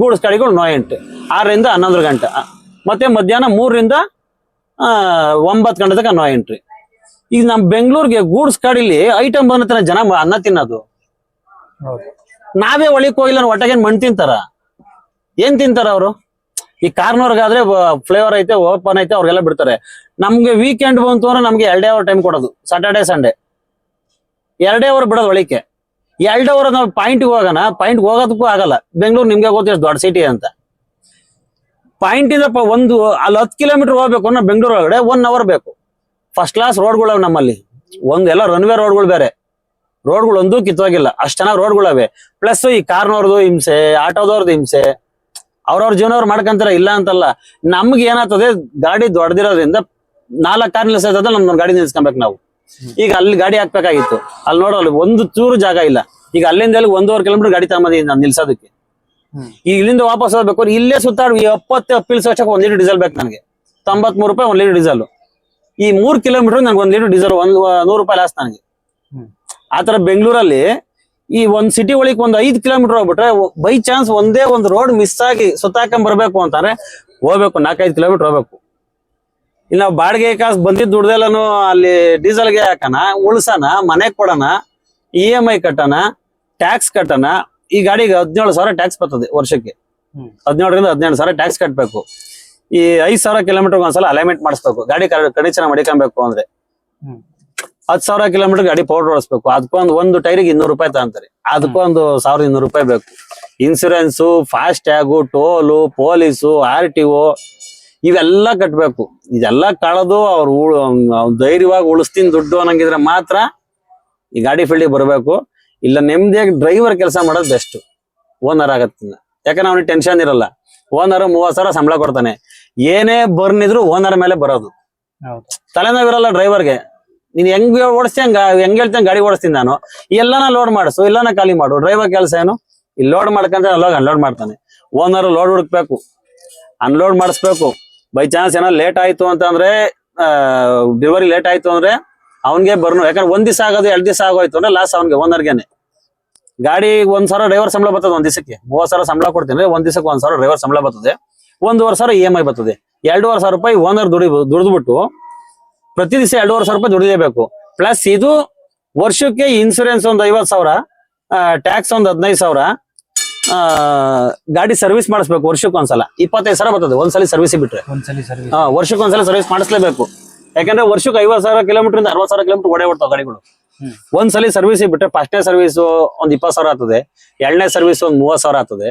ಗೂಡ್ಸ್ ಗಾಡಿಗಳು ನೋ ಎಂಟ್ರಿ ಆರರಿಂದ ಹನ್ನೊಂದು ಗಂಟೆ. ಮತ್ತೆ ಮಧ್ಯಾಹ್ನ ಮೂರರಿಂದ ಒಂಬತ್ತು ಗಂಟೆ ತನಕ ನೋ ಎಂಟ್ರಿ. ಈಗ ನಮ್ ಬೆಂಗಳೂರಿಗೆ ಗೂಡ್ಸ್ ಗಾಡಿಲಿ ಐಟಮ್ ಬಂದ ಜನ ಅನ್ನ ತಿನ್ನೋದು. ನಾವೇ ಒಳಿಕ್ ಹೋಗಿಲ್ಲ ಹೊಟ್ಟೆಗೇನ್ ಮಣ್ಣು ತಿಂತಾರ? ಏನ್ ತಿಂತಾರ ಅವರು? ಈ ಕಾರ್ನವ್ರಿಗಾದ್ರೆ ಫ್ಲೇವರ್ ಐತೆ ಓಪನ್ ಐತೆ ಅವ್ರಿಗೆಲ್ಲ ಬಿಡ್ತಾರೆ. ನಮ್ಗೆ ವೀಕೆಂಡ್ ಬಂತು ಅಂದ್ರೆ ನಮ್ಗೆ ಎರಡೇ ಅವರ್ ಟೈಮ್ ಕೊಡೋದು ಸಾಟರ್ಡೆ ಸಂಡೇ ಎರಡೇ ಅವರ್ ಬಿಡೋದು ಒಳಿಕೆ. ಎರಡೇ ಅವರ್ ನಾವು ಪಾಯಿಂಟ್ಗೆ ಹೋಗೋಣ ಪಾಯಿಂಟ್ ಹೋಗೋದಕ್ಕೂ ಆಗಲ್ಲ. ಬೆಂಗಳೂರು ನಿಮ್ಗೆ ಗೊತ್ತಿಷ್ಟು ದೊಡ್ಡ ಸಿಟಿ ಅಂತ. ಪಾಯಿಂಟ್ ಇಂದ ಒಂದು, ಅಲ್ಲಿ ಹತ್ತು ಕಿಲೋಮೀಟರ್ ಹೋಗ್ಬೇಕು ಅನ್ನೋ ಬೆಂಗಳೂರು ಒಳಗಡೆ ಒನ್ ಅವರ್ ಬೇಕು. ಫಸ್ಟ್ ಕ್ಲಾಸ್ ರೋಡ್ಗಳು ನಮ್ಮಲ್ಲಿ. ಒಂದು ಎಲ್ಲ ರನ್ವೇ ರೋಡ್ಗಳು ಬೇರೆ. ರೋಡ್ಗಳು ಒಂದೂ ಕಿತ್ತೋಗಿಲ್ಲ. ಅಷ್ಟು ಚೆನ್ನಾಗಿ ರೋಡ್ಗಳವೆ ಪ್ಲಸ್ ಈ ಕಾರ್ನವ್ರದ್ದು ಹಿಂಸೆ ಆಟೋದವ್ರದ್ದು ಹಿಂಸೆ, ಅವ್ರವ್ರ ಜೀವನವ್ರು ಮಾಡ್ಕೊಂತಾರ ಇಲ್ಲ ಅಂತಲ್ಲ. ನಮ್ಗೆ ಏನಾಗ್ತದೆ, ಗಾಡಿ ದೊಡ್ಡದಿರೋದ್ರಿಂದ ನಾಲ್ಕು ಕಾರ್ ನಿಲ್ಸೋದ್ರೆ ನಮ್ದೊಂದು ಗಾಡಿ ನಿಲ್ಸ್ಕೊಬೇಕು ನಾವು. ಈಗ ಅಲ್ಲಿ ಗಾಡಿ ಹಾಕ್ಬೇಕಾಗಿತ್ತು. ಅಲ್ಲಿ ನೋಡೋಲ್ಲ ಒಂದು ಚೂರು ಜಾಗ ಇಲ್ಲ. ಈಗ ಅಲ್ಲಿಂದ ಅಲ್ಲಿ ಒಂದೂವರೆ ಕಿಲೋಮೀಟರ್ ಗಾಡಿ ತಗೊಂಬಂದಿದ್ದೀನಿ ನಾನು ನಿಲ್ಸೋದಕ್ಕೆ. ಈಗ ಇಲ್ಲಿಂದ ವಾಪಸ್ ಹೋಗ್ಬೇಕು. ಇಲ್ಲೇ ಸುತ್ತಾಡಿ ಎಪ್ಪತ್ತು ಅಪ್ಪಿಲ್ಸ್ ವರ್ಷಕ್ಕೆ ಒಂದ್ ಲೀಟರ್ ಡೀಸೆಲ್ ಬೇಕು ನನಗೆ. ತೊಂಬತ್ಮೂರು ರೂಪಾಯಿ ಒಂದ್ ಲೀಟರ್ ಡೀಸೆಲ್ ಈ ಮೂರ್ ಕಿಲೋಮೀಟರ್ ನನ್ಗೆ ಒಂದ್ ಲೀಟರ್ ಡೀಸೆಲ್ ಒಂದ್ ನೂರು ರೂಪಾಯಿ ಲಾಸ್ ನನಗೆ. ಆತರ ಬೆಂಗಳೂರಲ್ಲಿ ಈ ಒಂದ್ ಸಿಟಿ ಒಳಗೆ ಒಂದ್ ಐದ್ ಕಿಲೋಮೀಟರ್ ಹೋಗ್ಬಿಟ್ರೆ ಬೈ ಚಾನ್ಸ್ ಒಂದೇ ಒಂದ್ ರೋಡ್ ಮಿಸ್ ಆಗಿ ಸುತ್ತಾಕೊಂಡ್ ಬರ್ಬೇಕು ಅಂತಾರೆ. ಹೋಗ್ಬೇಕು ನಾಲ್ಕೈದು ಕಿಲೋಮೀಟರ್ ಹೋಗ್ಬೇಕು. ಇಲ್ಲ ನಾವು ಬಾಡಿಗೆ ಕಾಸು ಬಂದಿದ್ದು ದುಡ್ದೆಲ್ಲನು ಅಲ್ಲಿ ಡೀಸೆಲ್ಗೆ ಹಾಕಣ ಉಳ್ಸಣ ಮನೆಗ್ ಕೊಡೋಣ ಇ ಎಂ ಐ ಕಟ್ಟಣ ಟ್ಯಾಕ್ಸ್ ಕಟ್ಟಣ. ಈ ಗಾಡಿಗೆ ಹದಿನೇಳು ಸಾವಿರ ಟ್ಯಾಕ್ಸ್ ಬರ್ತದೆ ವರ್ಷಕ್ಕೆ. ಹದಿನೇಳರಿಂದ ಹದಿನೇಳು ಸಾವಿರ ಟ್ಯಾಕ್ಸ್ ಕಟ್ಟಬೇಕು ಈ ಐದ್ ಸಾವಿರ ಕಿಲೋಮೀಟರ್ ಒಂದ್ಸಲ ಅಲೈನ್ಮೆಂಟ್ ಮಾಡಿಸ್ಬೇಕು. ಗಾಡಿ ಕಂಡೀಷನ್ ಮಡಿಕೊಬೇಕು ಅಂದ್ರೆ. ಹತ್ತು ಸಾವಿರ ಕಿಲೋಮೀಟರ್ ಗಾಡಿ ಪೌಡರ್ ಓಡಿಸ್ಬೇಕು ಅದಕ್ಕೊಂದು ಒಂದು ಟೈರಿಗೆ ಇನ್ನೂರು ರೂಪಾಯಿ ತಗೊಂತಾರೆ. ಅದಕ್ಕೊಂದು ಸಾವಿರದ ಇನ್ನೂರು ರೂಪಾಯಿ ಬೇಕು. Insurance FASTag toll police R T O ಇವೆಲ್ಲ ಕಟ್ಬೇಕು. ಇದೆಲ್ಲ ಕಳೆದು ಅವ್ರು ಧೈರ್ಯವಾಗಿ ಉಳಿಸ್ತೀನಿ ದುಡ್ಡು ಅನ್ನಂಗಿದ್ರೆ ಮಾತ್ರ ಈ ಗಾಡಿ ಫೀಲ್ಡಿಗೆ ಬರಬೇಕು. ಇಲ್ಲ ನೆಮ್ಮದಿಯಾಗಿ ಡ್ರೈವರ್ ಕೆಲಸ ಮಾಡೋದು ಬೆಸ್ಟ್ ಓನರ್ ಆಗತ್ತಿಂದ ಯಾಕಂದ್ರೆ ಅವ್ನಿಗೆ ಟೆನ್ಷನ್ ಇರಲ್ಲ. ಓನರ್ ಮೂವತ್ ಸಾವಿರ ಸಂಬಳ ಕೊಡ್ತಾನೆ. ಏನೇ ಬರ್ನ್ ಇದ್ರು ಓನರ್ ಮೇಲೆ ಬರೋದು. ತಲೆನೋವಿರಲ್ಲ ಡ್ರೈವರ್ಗೆ ನೀನ್ ಹೆಂಗ್ ಓಡಿಸ್ತಿ ಹಂಗ ಹೆಂಗ್ ಹೇಳ್ತೀನಿ ಗಾಡಿ ಓಡಿಸ್ತೀನಿ ನಾನು. ಎಲ್ಲಾನ ಲೋಡ್ ಮಾಡಿಸು ಎಲ್ಲಾನ ಖಾಲಿ ಮಾಡು. ಡ್ರೈವರ್ ಕೆಲಸ ಏನು? ಇಲ್ಲಿ ಲೋಡ್ ಮಾಡ್ಕಂತ ಅಲ್ಲೋಗಿ ಅನ್ಲೋಡ್ ಮಾಡ್ತಾನೆ. ಓನರ್ ಲೋಡ್ ಹುಡುಕ್ಬೇಕು. ಅನ್ಲೋಡ್ ಮಾಡಿಸ್ಬೇಕು. ಬೈ ಚಾನ್ಸ್ ಏನೋ ಲೇಟ್ ಆಯ್ತು ಅಂತಂದ್ರೆ ಡೆಲಿವರಿ ಲೇಟ್ ಆಯ್ತು ಅಂದ್ರೆ ಅವನ್ಗೆ ಬರ್ನು. ಯಾಕಂದ್ರೆ ಒಂದ್ ದಿವಸ ಆಗೋದು, ಎರಡ್ ದಿವಸ ಆಗೋಯ್ತು ಅಂದ್ರೆ ಲಾಸ್ ಅವನ್ಗೆ ಓನರ್ಗೆನೆ ಗಾಡಿ ಒಂದ್ ಸಾವಿರ ಡ್ರೈವರ್ ಸಂಬಳ ಬರ್ತದೆ ಒಂದ್ ದಿವಸಕ್ಕೆ ಮೂವತ್ ಸಾವಿರ ಸಂಬಳ ಕೊಡ್ತೀನಿ ಒಂದ್ ದಿವಸಕ್ಕೆ ಒಂದ್ ಸಾವಿರ ಡ್ರೈವರ್ ಸಂಬಳ ಬರ್ತದೆ. ಒಂದೂವರೆ ಸಾವಿರ ಇ ಎಂ ಐ ಬರ್ತದೆ. ಎರಡೂವರೆ ಸಾವಿರ ರೂಪಾಯಿ ಓನರ್ ದುಡಿ, ದುಡಿದ್ಬಿಟ್ಟು ಪ್ರತಿ ದಿವಸ ಎರಡೂವರೆ ಸಾವಿರ ರೂಪಾಯಿ ದುಡಿಲೇಬೇಕು. ಪ್ಲಸ್ ಇದು ವರ್ಷಕ್ಕೆ ಇನ್ಸೂರೆನ್ಸ್ ಒಂದ್ ಐವತ್ ಸಾವಿರ ಟ್ಯಾಕ್ಸ್ ಒಂದ್ ಹದಿನೈದು ಸಾವಿರ ಗಾಡಿ ಸರ್ವಿಸ್ ಮಾಡಿಸ್ಬೇಕು ವರ್ಷಕ್ಕೆ ಒಂದ್ಸಲ. ಇಪ್ಪತ್ತೈದು ಸಾವಿರ ಬರ್ತದೆ ಒಂದ್ಸಲ ಸರ್ವಿಸ್ ಬಿಟ್ರೆ. ಒಂದ್ಸಲಿ ಸರ್ವಿಸ್ ಹಾ ವರ್ಷಕ್ಕೆ ಒಂದ್ಸಲ ಸರ್ವಿಸ್ ಮಾಡಿಸ್ಲೇಬೇಕು. ಯಾಕಂದ್ರೆ ವರ್ಷಕ್ಕೆ ಐವತ್ ಸಾವಿರ ಕಿಲೋಮೀಟರ್ ಇಂದ ಅರವತ್ತು ಸಾವಿರ ಕಿಲೋಮೀಟರ್ ಓಡೇ ಬಿಡ್ತಾವ ಗಾಡಿಗಳು. ಒಂದ್ಸಲ ಸರ್ವಿಸ್ ಬಿಟ್ರೆ ಫಸ್ಟ್ನೇ ಸರ್ವಿಸ್ ಒಂದ್ ಇಪ್ಪತ್ ಸಾವಿರ ಆಗ್ತದೆ ಎರಡನೇ ಸರ್ವಿಸ್ ಒಂದ್ ಮೂವತ್ ಸಾವಿರ ಆಗ್ತದೆ.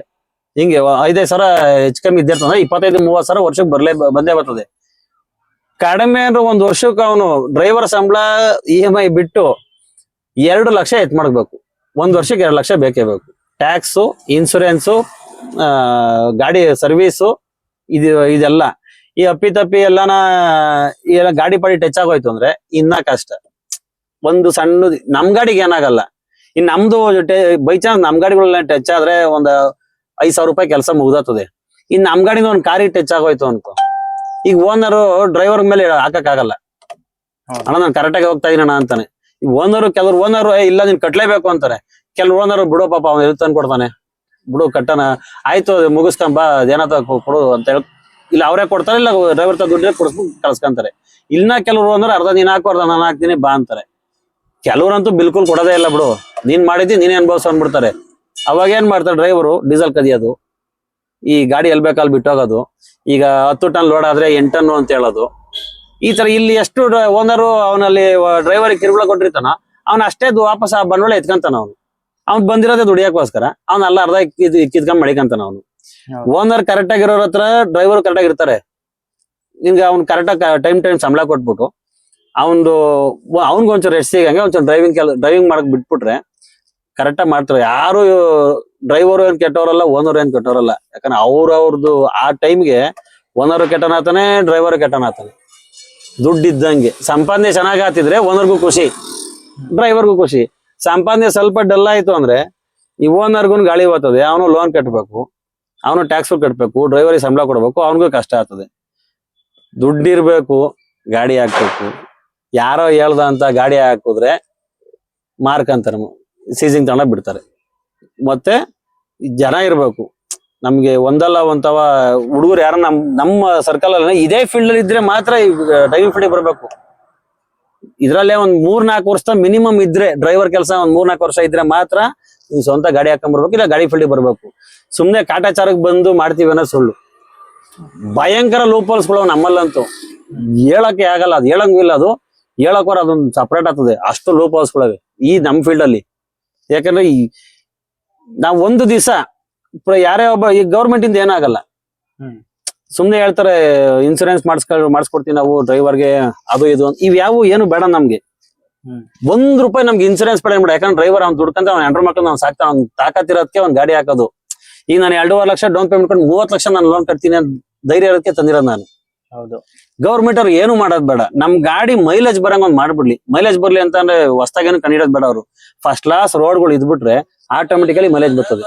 ಹಿಂಗೆ ಐದೈದು ಸಾವಿರ ಹೆಚ್ಚು ಕಮ್ಮಿ ಇದ್ದಿರ್ತಂದ್ರೆ ಇಪ್ಪತ್ತೈದು ಮೂವತ್ ಸಾವಿರ ವರ್ಷಕ್ಕೆ ಬರ್ಲೇ ಬಂದೇ ಬರ್ತದೆ. ಕಡಿಮೆ ಅಂದ್ರೆ ಒಂದ್ ವರ್ಷಕ್ಕೆ ಅವನು ಡ್ರೈವರ್ ಸಂಬಳ ಇ ಎಂ ಐ ಬಿಟ್ಟು ಎರಡು ಲಕ್ಷ ಎತ್ ಮಾಡ್ಬೇಕು. ಒಂದ್ ವರ್ಷಕ್ಕೆ ಎರಡು ಲಕ್ಷ ಬೇಕೇ ಬೇಕು. ಟ್ಯಾಕ್ಸು ಇನ್ಸೂರೆನ್ಸು ಗಾಡಿ ಸರ್ವೀಸು ಇದು ಇದೆಲ್ಲ. ಈ ಅಪ್ಪಿ ತಪ್ಪಿ ಎಲ್ಲಾನ ಎಲ್ಲ ಗಾಡಿ ಪಾಡಿ ಟಚ್ ಆಗೋಯ್ತು ಅಂದ್ರೆ ಇನ್ನ ಕಷ್ಟ. ಒಂದು ಸಣ್ಣ ನಮ್ ಗಾಡಿಗೆ ಏನಾಗಲ್ಲ. ಇನ್ ನಮ್ದು ಬೈ ಚಾನ್ಸ್ ನಮ್ ಗಾಡಿಗಳೆಲ್ಲ ಟಚ್ ಆದ್ರೆ ಒಂದ್ ಐದ್ ಸಾವಿರ ರೂಪಾಯಿ ಕೆಲಸ ಮುಗ್ದತ್ತದೆ ಇನ್ ನಮ್ ಗಾಡಿನ ಒಂದ್ ಕಾರಿಗೆ ಟಚ್ ಆಗೋಯ್ತು ಅನ್ಕೋ. ಈಗ ಓನರ್ ಡ್ರೈವರ್ ಮೇಲೆ ಹಾಕಕ್ ಆಗಲ್ಲ. ಅಣ್ಣ ನಾನು ಕರೆಕ್ಟಾಗಿ ಹೋಗ್ತಾ ಇದೀನಿ ಅಣ್ಣ ಅಂತಾನೆ. ಈ ಓನರು ಕೆಲವ್ರು ಓನರ್ ಇಲ್ಲ ನೀನ್ ಕಟ್ಲೇಬೇಕು ಅಂತಾರೆ. ಕೆಲವ್ರು ಓನರ್ ಬಿಡೋ ಪಾಪ, ಅವ್ನು ಎಲ್ಲಿ ತಂದು ಕೊಡ್ತಾನೆ. ಬಿಡು ಕಟ್ಟನ ಆಯ್ತು ಮುಗಿಸ್ಕೊಂಬ ಅದೇನತ ಕೊಡು ಅಂತ ಹೇಳಿ. ಇಲ್ಲ, ಅವರೇ ಕೊಡ್ತಾರೆ, ಇಲ್ಲ ಡ್ರೈವರ್ ತ ದುಡ್ಡೇ ಕೊಡಿಸ್ಬಿಟ್ಟು ಕಳ್ಸ್ಕೊಂತಾರೆ. ಇನ್ನ ಕೆಲವರು ಅಂದ್ರೆ ಅರ್ಧ ನೀನ್ ಹಾಕು, ಅರ್ಧ ನಾನು ಹಾಕ್ತೀನಿ, ಬಾ ಅಂತಾರೆ. ಕೆಲವರಂತೂ ಬಿಲ್ಕುಲ್ ಕೊಡೋದೇ ಇಲ್ಲ ಬಿಡು. ನೀನ್ ಮಾಡಿದ್ದಿ, ನೀನೇ ಅನ್ಭವಿಸ್ ಅಂದ್ಬಿಡ್ತಾರೆ. ಅವಾಗ ಏನ್ ಮಾಡ್ತಾರೆ ಡ್ರೈವರು ಡೀಸೆಲ್ ಕದಿಯೋದು. ಈ ಗಾಡಿ ಎಲ್ ಬೇಕಲ್ಲಿ ಬಿಟ್ಟೋಗೋದು. ಈಗ ಹತ್ತು ಟನ್ ಲೋಡ್ ಆದ್ರೆ ಎಂಟು ಟನ್ ಅಂತ ಹೇಳೋದು. ಈ ತರ ಇಲ್ಲಿ ಎಷ್ಟು ಓನರು ಅವನಲ್ಲಿ ಡ್ರೈವರ್ ಕಿರುಬಳ ಕೊಟ್ಟಿರ್ತಾನ, ಅವನ ಅಷ್ಟೇ ವಾಪಸ್ ಆ ಬಂಡವಾಳ ಎತ್ಕೊಂತಾನ ಅವನು. ಅವ್ನ್ ಬಂದಿರೋದೆ ದುಡಿಯಕ್ಕೋಸ್ಕರ ಅವ್ನ ಅಲ್ಲ ಅರ್ಧ ಕಿತ್ಕೊಂಡ್ ಮಡಿಕಂತಾನ ಅವನು. ಓನರ್ ಕರೆಕ್ಟ್ ಆಗಿರೋರ ಹತ್ರ ಡ್ರೈವರ್ ಕರೆಕ್ಟ್ ಆಗಿರ್ತಾರೆ ನಿಮ್ಗೆ ಅವ್ನ್ ಕರೆಕ್ಟ್ ಆಗಿ ಟೈಮ್ ಟೈಮ್ ಸಂಬಳ ಕೊಟ್ಬಿಟ್ಟು ಅವನ್ದು ಅವ್ನ್ಗೆ ಒಂಚೂರು ರೆಸ್ಟ್ ಸಿಗಂಗೆ ಒಂಚೂರು ಡ್ರೈವಿಂಗ್ ಕೆಲ ಡ್ರೈವಿಂಗ್ ಮಾಡಕ್ ಬಿಟ್ಬಿಟ್ರೆ ಕರೆಕ್ಟ್ ಆಗಿ ಮಾಡ್ತಾರೆ. ಯಾರು ಡ್ರೈವರ್ ಏನ್ ಕೆಟ್ಟವರಲ್ಲ ಓನರ್ ಏನ್ ಕೆಟ್ಟವರಲ್ಲ. ಯಾಕಂದ್ರೆ ಅವ್ರ ಅವ್ರದ್ದು ಆ ಟೈಮ್ಗೆ ಓನರ್ ಕೆಟ್ಟನಾತಾನೆ ಡ್ರೈವರ್ ಕೆಟ್ಟನಾತಾನೆ ದುಡ್ಡು ಇದ್ದಂಗೆ. ಸಂಪಾದನೆ ಚೆನ್ನಾಗಿ ಆತಿದ್ರೆ ಓನರ್ಗೂ ಖುಷಿ ಡ್ರೈವರ್ಗೂ ಖುಷಿ. ಸಂಪಾದನೆ ಸ್ವಲ್ಪ ಡಲ್ ಆಯ್ತು ಅಂದ್ರೆ ಈ ಓನರ್ಗೂ ಗಾಳಿ ಬರ್ತದೆ ಅವನು ಲೋನ್ ಕಟ್ಟಬೇಕು ಅವನು ಟ್ಯಾಕ್ಸ್ ಕಟ್ಟಬೇಕು ಡ್ರೈವರಿಗೆ ಸಂಬಳ ಕೊಡಬೇಕು, ಅವನಿಗೂ ಕಷ್ಟ ಆಗ್ತದೆ. ದುಡ್ಡು ಇರ್ಬೇಕು, ಗಾಡಿ ಹಾಕ್ಬೇಕು. ಯಾರೋ ಹೇಳ್ದ ಅಂತ ಗಾಡಿ ಹಾಕಿದ್ರೆ ಮಾರ್ಕಂತಾರೆ ಸೀಸಿಂಗ್ ತಗೊಂಡ ಬಿಡ್ತಾರೆ. ಮತ್ತೆ ಜನ ಇರಬೇಕು. ನಮಗೆ ಒಂದಲ್ಲ ಒಂದವ ಹುಡುಗರು ಯಾರ ನಮ್, ನಮ್ಮ ಸರ್ಕಲ್ ಅಲ್ಲಿ ಇದೇ ಫೀಲ್ಡ್ ಅಲ್ಲಿ ಇದ್ರೆ ಮಾತ್ರ ಡ್ರೈವಿಂಗ್ ಫೀಲ್ಡ್ ಬರ್ಬೇಕು. ಇದ್ರಲ್ಲೇ ಒಂದ್ ಮೂರ್ ನಾಲ್ಕು ವರ್ಷ ಮಿನಿಮಮ್ ಇದ್ರೆ ಡ್ರೈವರ್ ಕೆಲಸ ಒಂದ್ ಮೂರ್ ನಾಲ್ಕು ವರ್ಷ ಇದ್ರೆ ಮಾತ್ರ ನೀವು ಸ್ವಂತ ಗಾಡಿ ಹಾಕೊಂಡ್ ಬರ್ಬೇಕು ಇಲ್ಲ ಗಾಡಿ ಫೀಲ್ಡ್ ಬರ್ಬೇಕು. ಸುಮ್ನೆ ಕಾಟಾಚಾರಕ್ಕೆ ಬಂದು ಮಾಡ್ತೀವಿ ಅನ್ನೋ ಸುಳ್ಳು. ಭಯಂಕರ ಲೂಪಲ್ಸ್ಗಳು ನಮ್ಮಲ್ಲಂತೂ. ಹೇಳಕ್ಕೆ ಆಗಲ್ಲ, ಅದು ಹೇಳಂಗಿಲ್ಲ ಅದು. ಹೇಳಕ್ವರ ಅದೊಂದು ಸಪ್ರೇಟ್ ಆಗ್ತದೆ. ಅಷ್ಟು ಲೂಪಲ್ಸ್ಗಳಿವೆ ಈ ನಮ್ ಫೀಲ್ಡ್ ಅಲ್ಲಿ. ಯಾಕಂದ್ರೆ ಈ ನಾವ್ ಒಂದು ದಿವಸ, ಯಾರೇ ಒಬ್ಬ, ಈ ಗೌರ್ಮೆಂಟ್ ಇಂದ ಏನಾಗಲ್ಲ. ಸುಮ್ನೆ ಹೇಳ್ತಾರೆ ಇನ್ಸೂರೆನ್ಸ್ ಮಾಡಿಸ್ಕ ಮಾಡಿಸ್ಕೊಡ್ತೀವಿ ನಾವು ಡ್ರೈವರ್ಗೆ ಅದು ಇದು ಅಂತ. ಇವ್ ಯಾವ ಏನು ಬೇಡ ನಮ್ಗೆ. ಒಂದ್ ರೂಪಾಯಿ ನಮ್ಗೆ ಇನ್ಸೂರೆನ್ಸ್ ಬೇಡ ಬಿಡ. ಯಾಕಂದ್ರೆ ಡ್ರೈವರ್ ಅವ್ನು ದುಡ್ಕಂತ ಅವ್ನ ಹೆಂಡ್ರ ಮಕ್ಳು ನಾವು ಸಾಕ್ತಾ ಅವ್ನ್ ತಾಕತ್ತಿರೋದಕ್ಕೆ ಒಂದ್ ಗಾಡಿ ಹಾಕೋದು. ಈಗ ನಾನು ಎರಡೂವರೆ ಲಕ್ಷ ಡೌನ್ ಪೇಮೆಂಟ್ ಕೊಂಡು ಮೂವತ್ ಲಕ್ಷ ನಾನು ಲೋನ್ ಕಟ್ತೀನಿ ಅಂತ ಧೈರ್ಯ ಇರೋದಕ್ಕೆ ತಂದಿರೋದು ನಾನು. ಹೌದು. ಗೌರ್ಮೆಂಟ್ ಅವ್ರು ಏನು ಮಾಡೋದ್ ಬೇಡ. ನಮ್ ಗಾಡಿ ಮೈಲೇಜ್ ಬರಂಗ್ ಒಂದ್ ಮಾಡ್ಬಿಡ್ಲಿ. ಮೈಲೇಜ್ ಬರ್ಲಿ ಅಂತ ಅಂದ್ರೆ ಹೊಸದಾಗೇನು ಕಂಡಿಡೋದ್ ಬೇಡ ಅವರು. ಫಸ್ಟ್ ಕ್ಲಾಸ್ ರೋಡ್ಗಳು ಇದ್ಬಿಟ್ರೆ ಆಟೋಮೆಟಿಕಲಿ ಮೈಲೇಜ್ ಬರ್ತದೆ.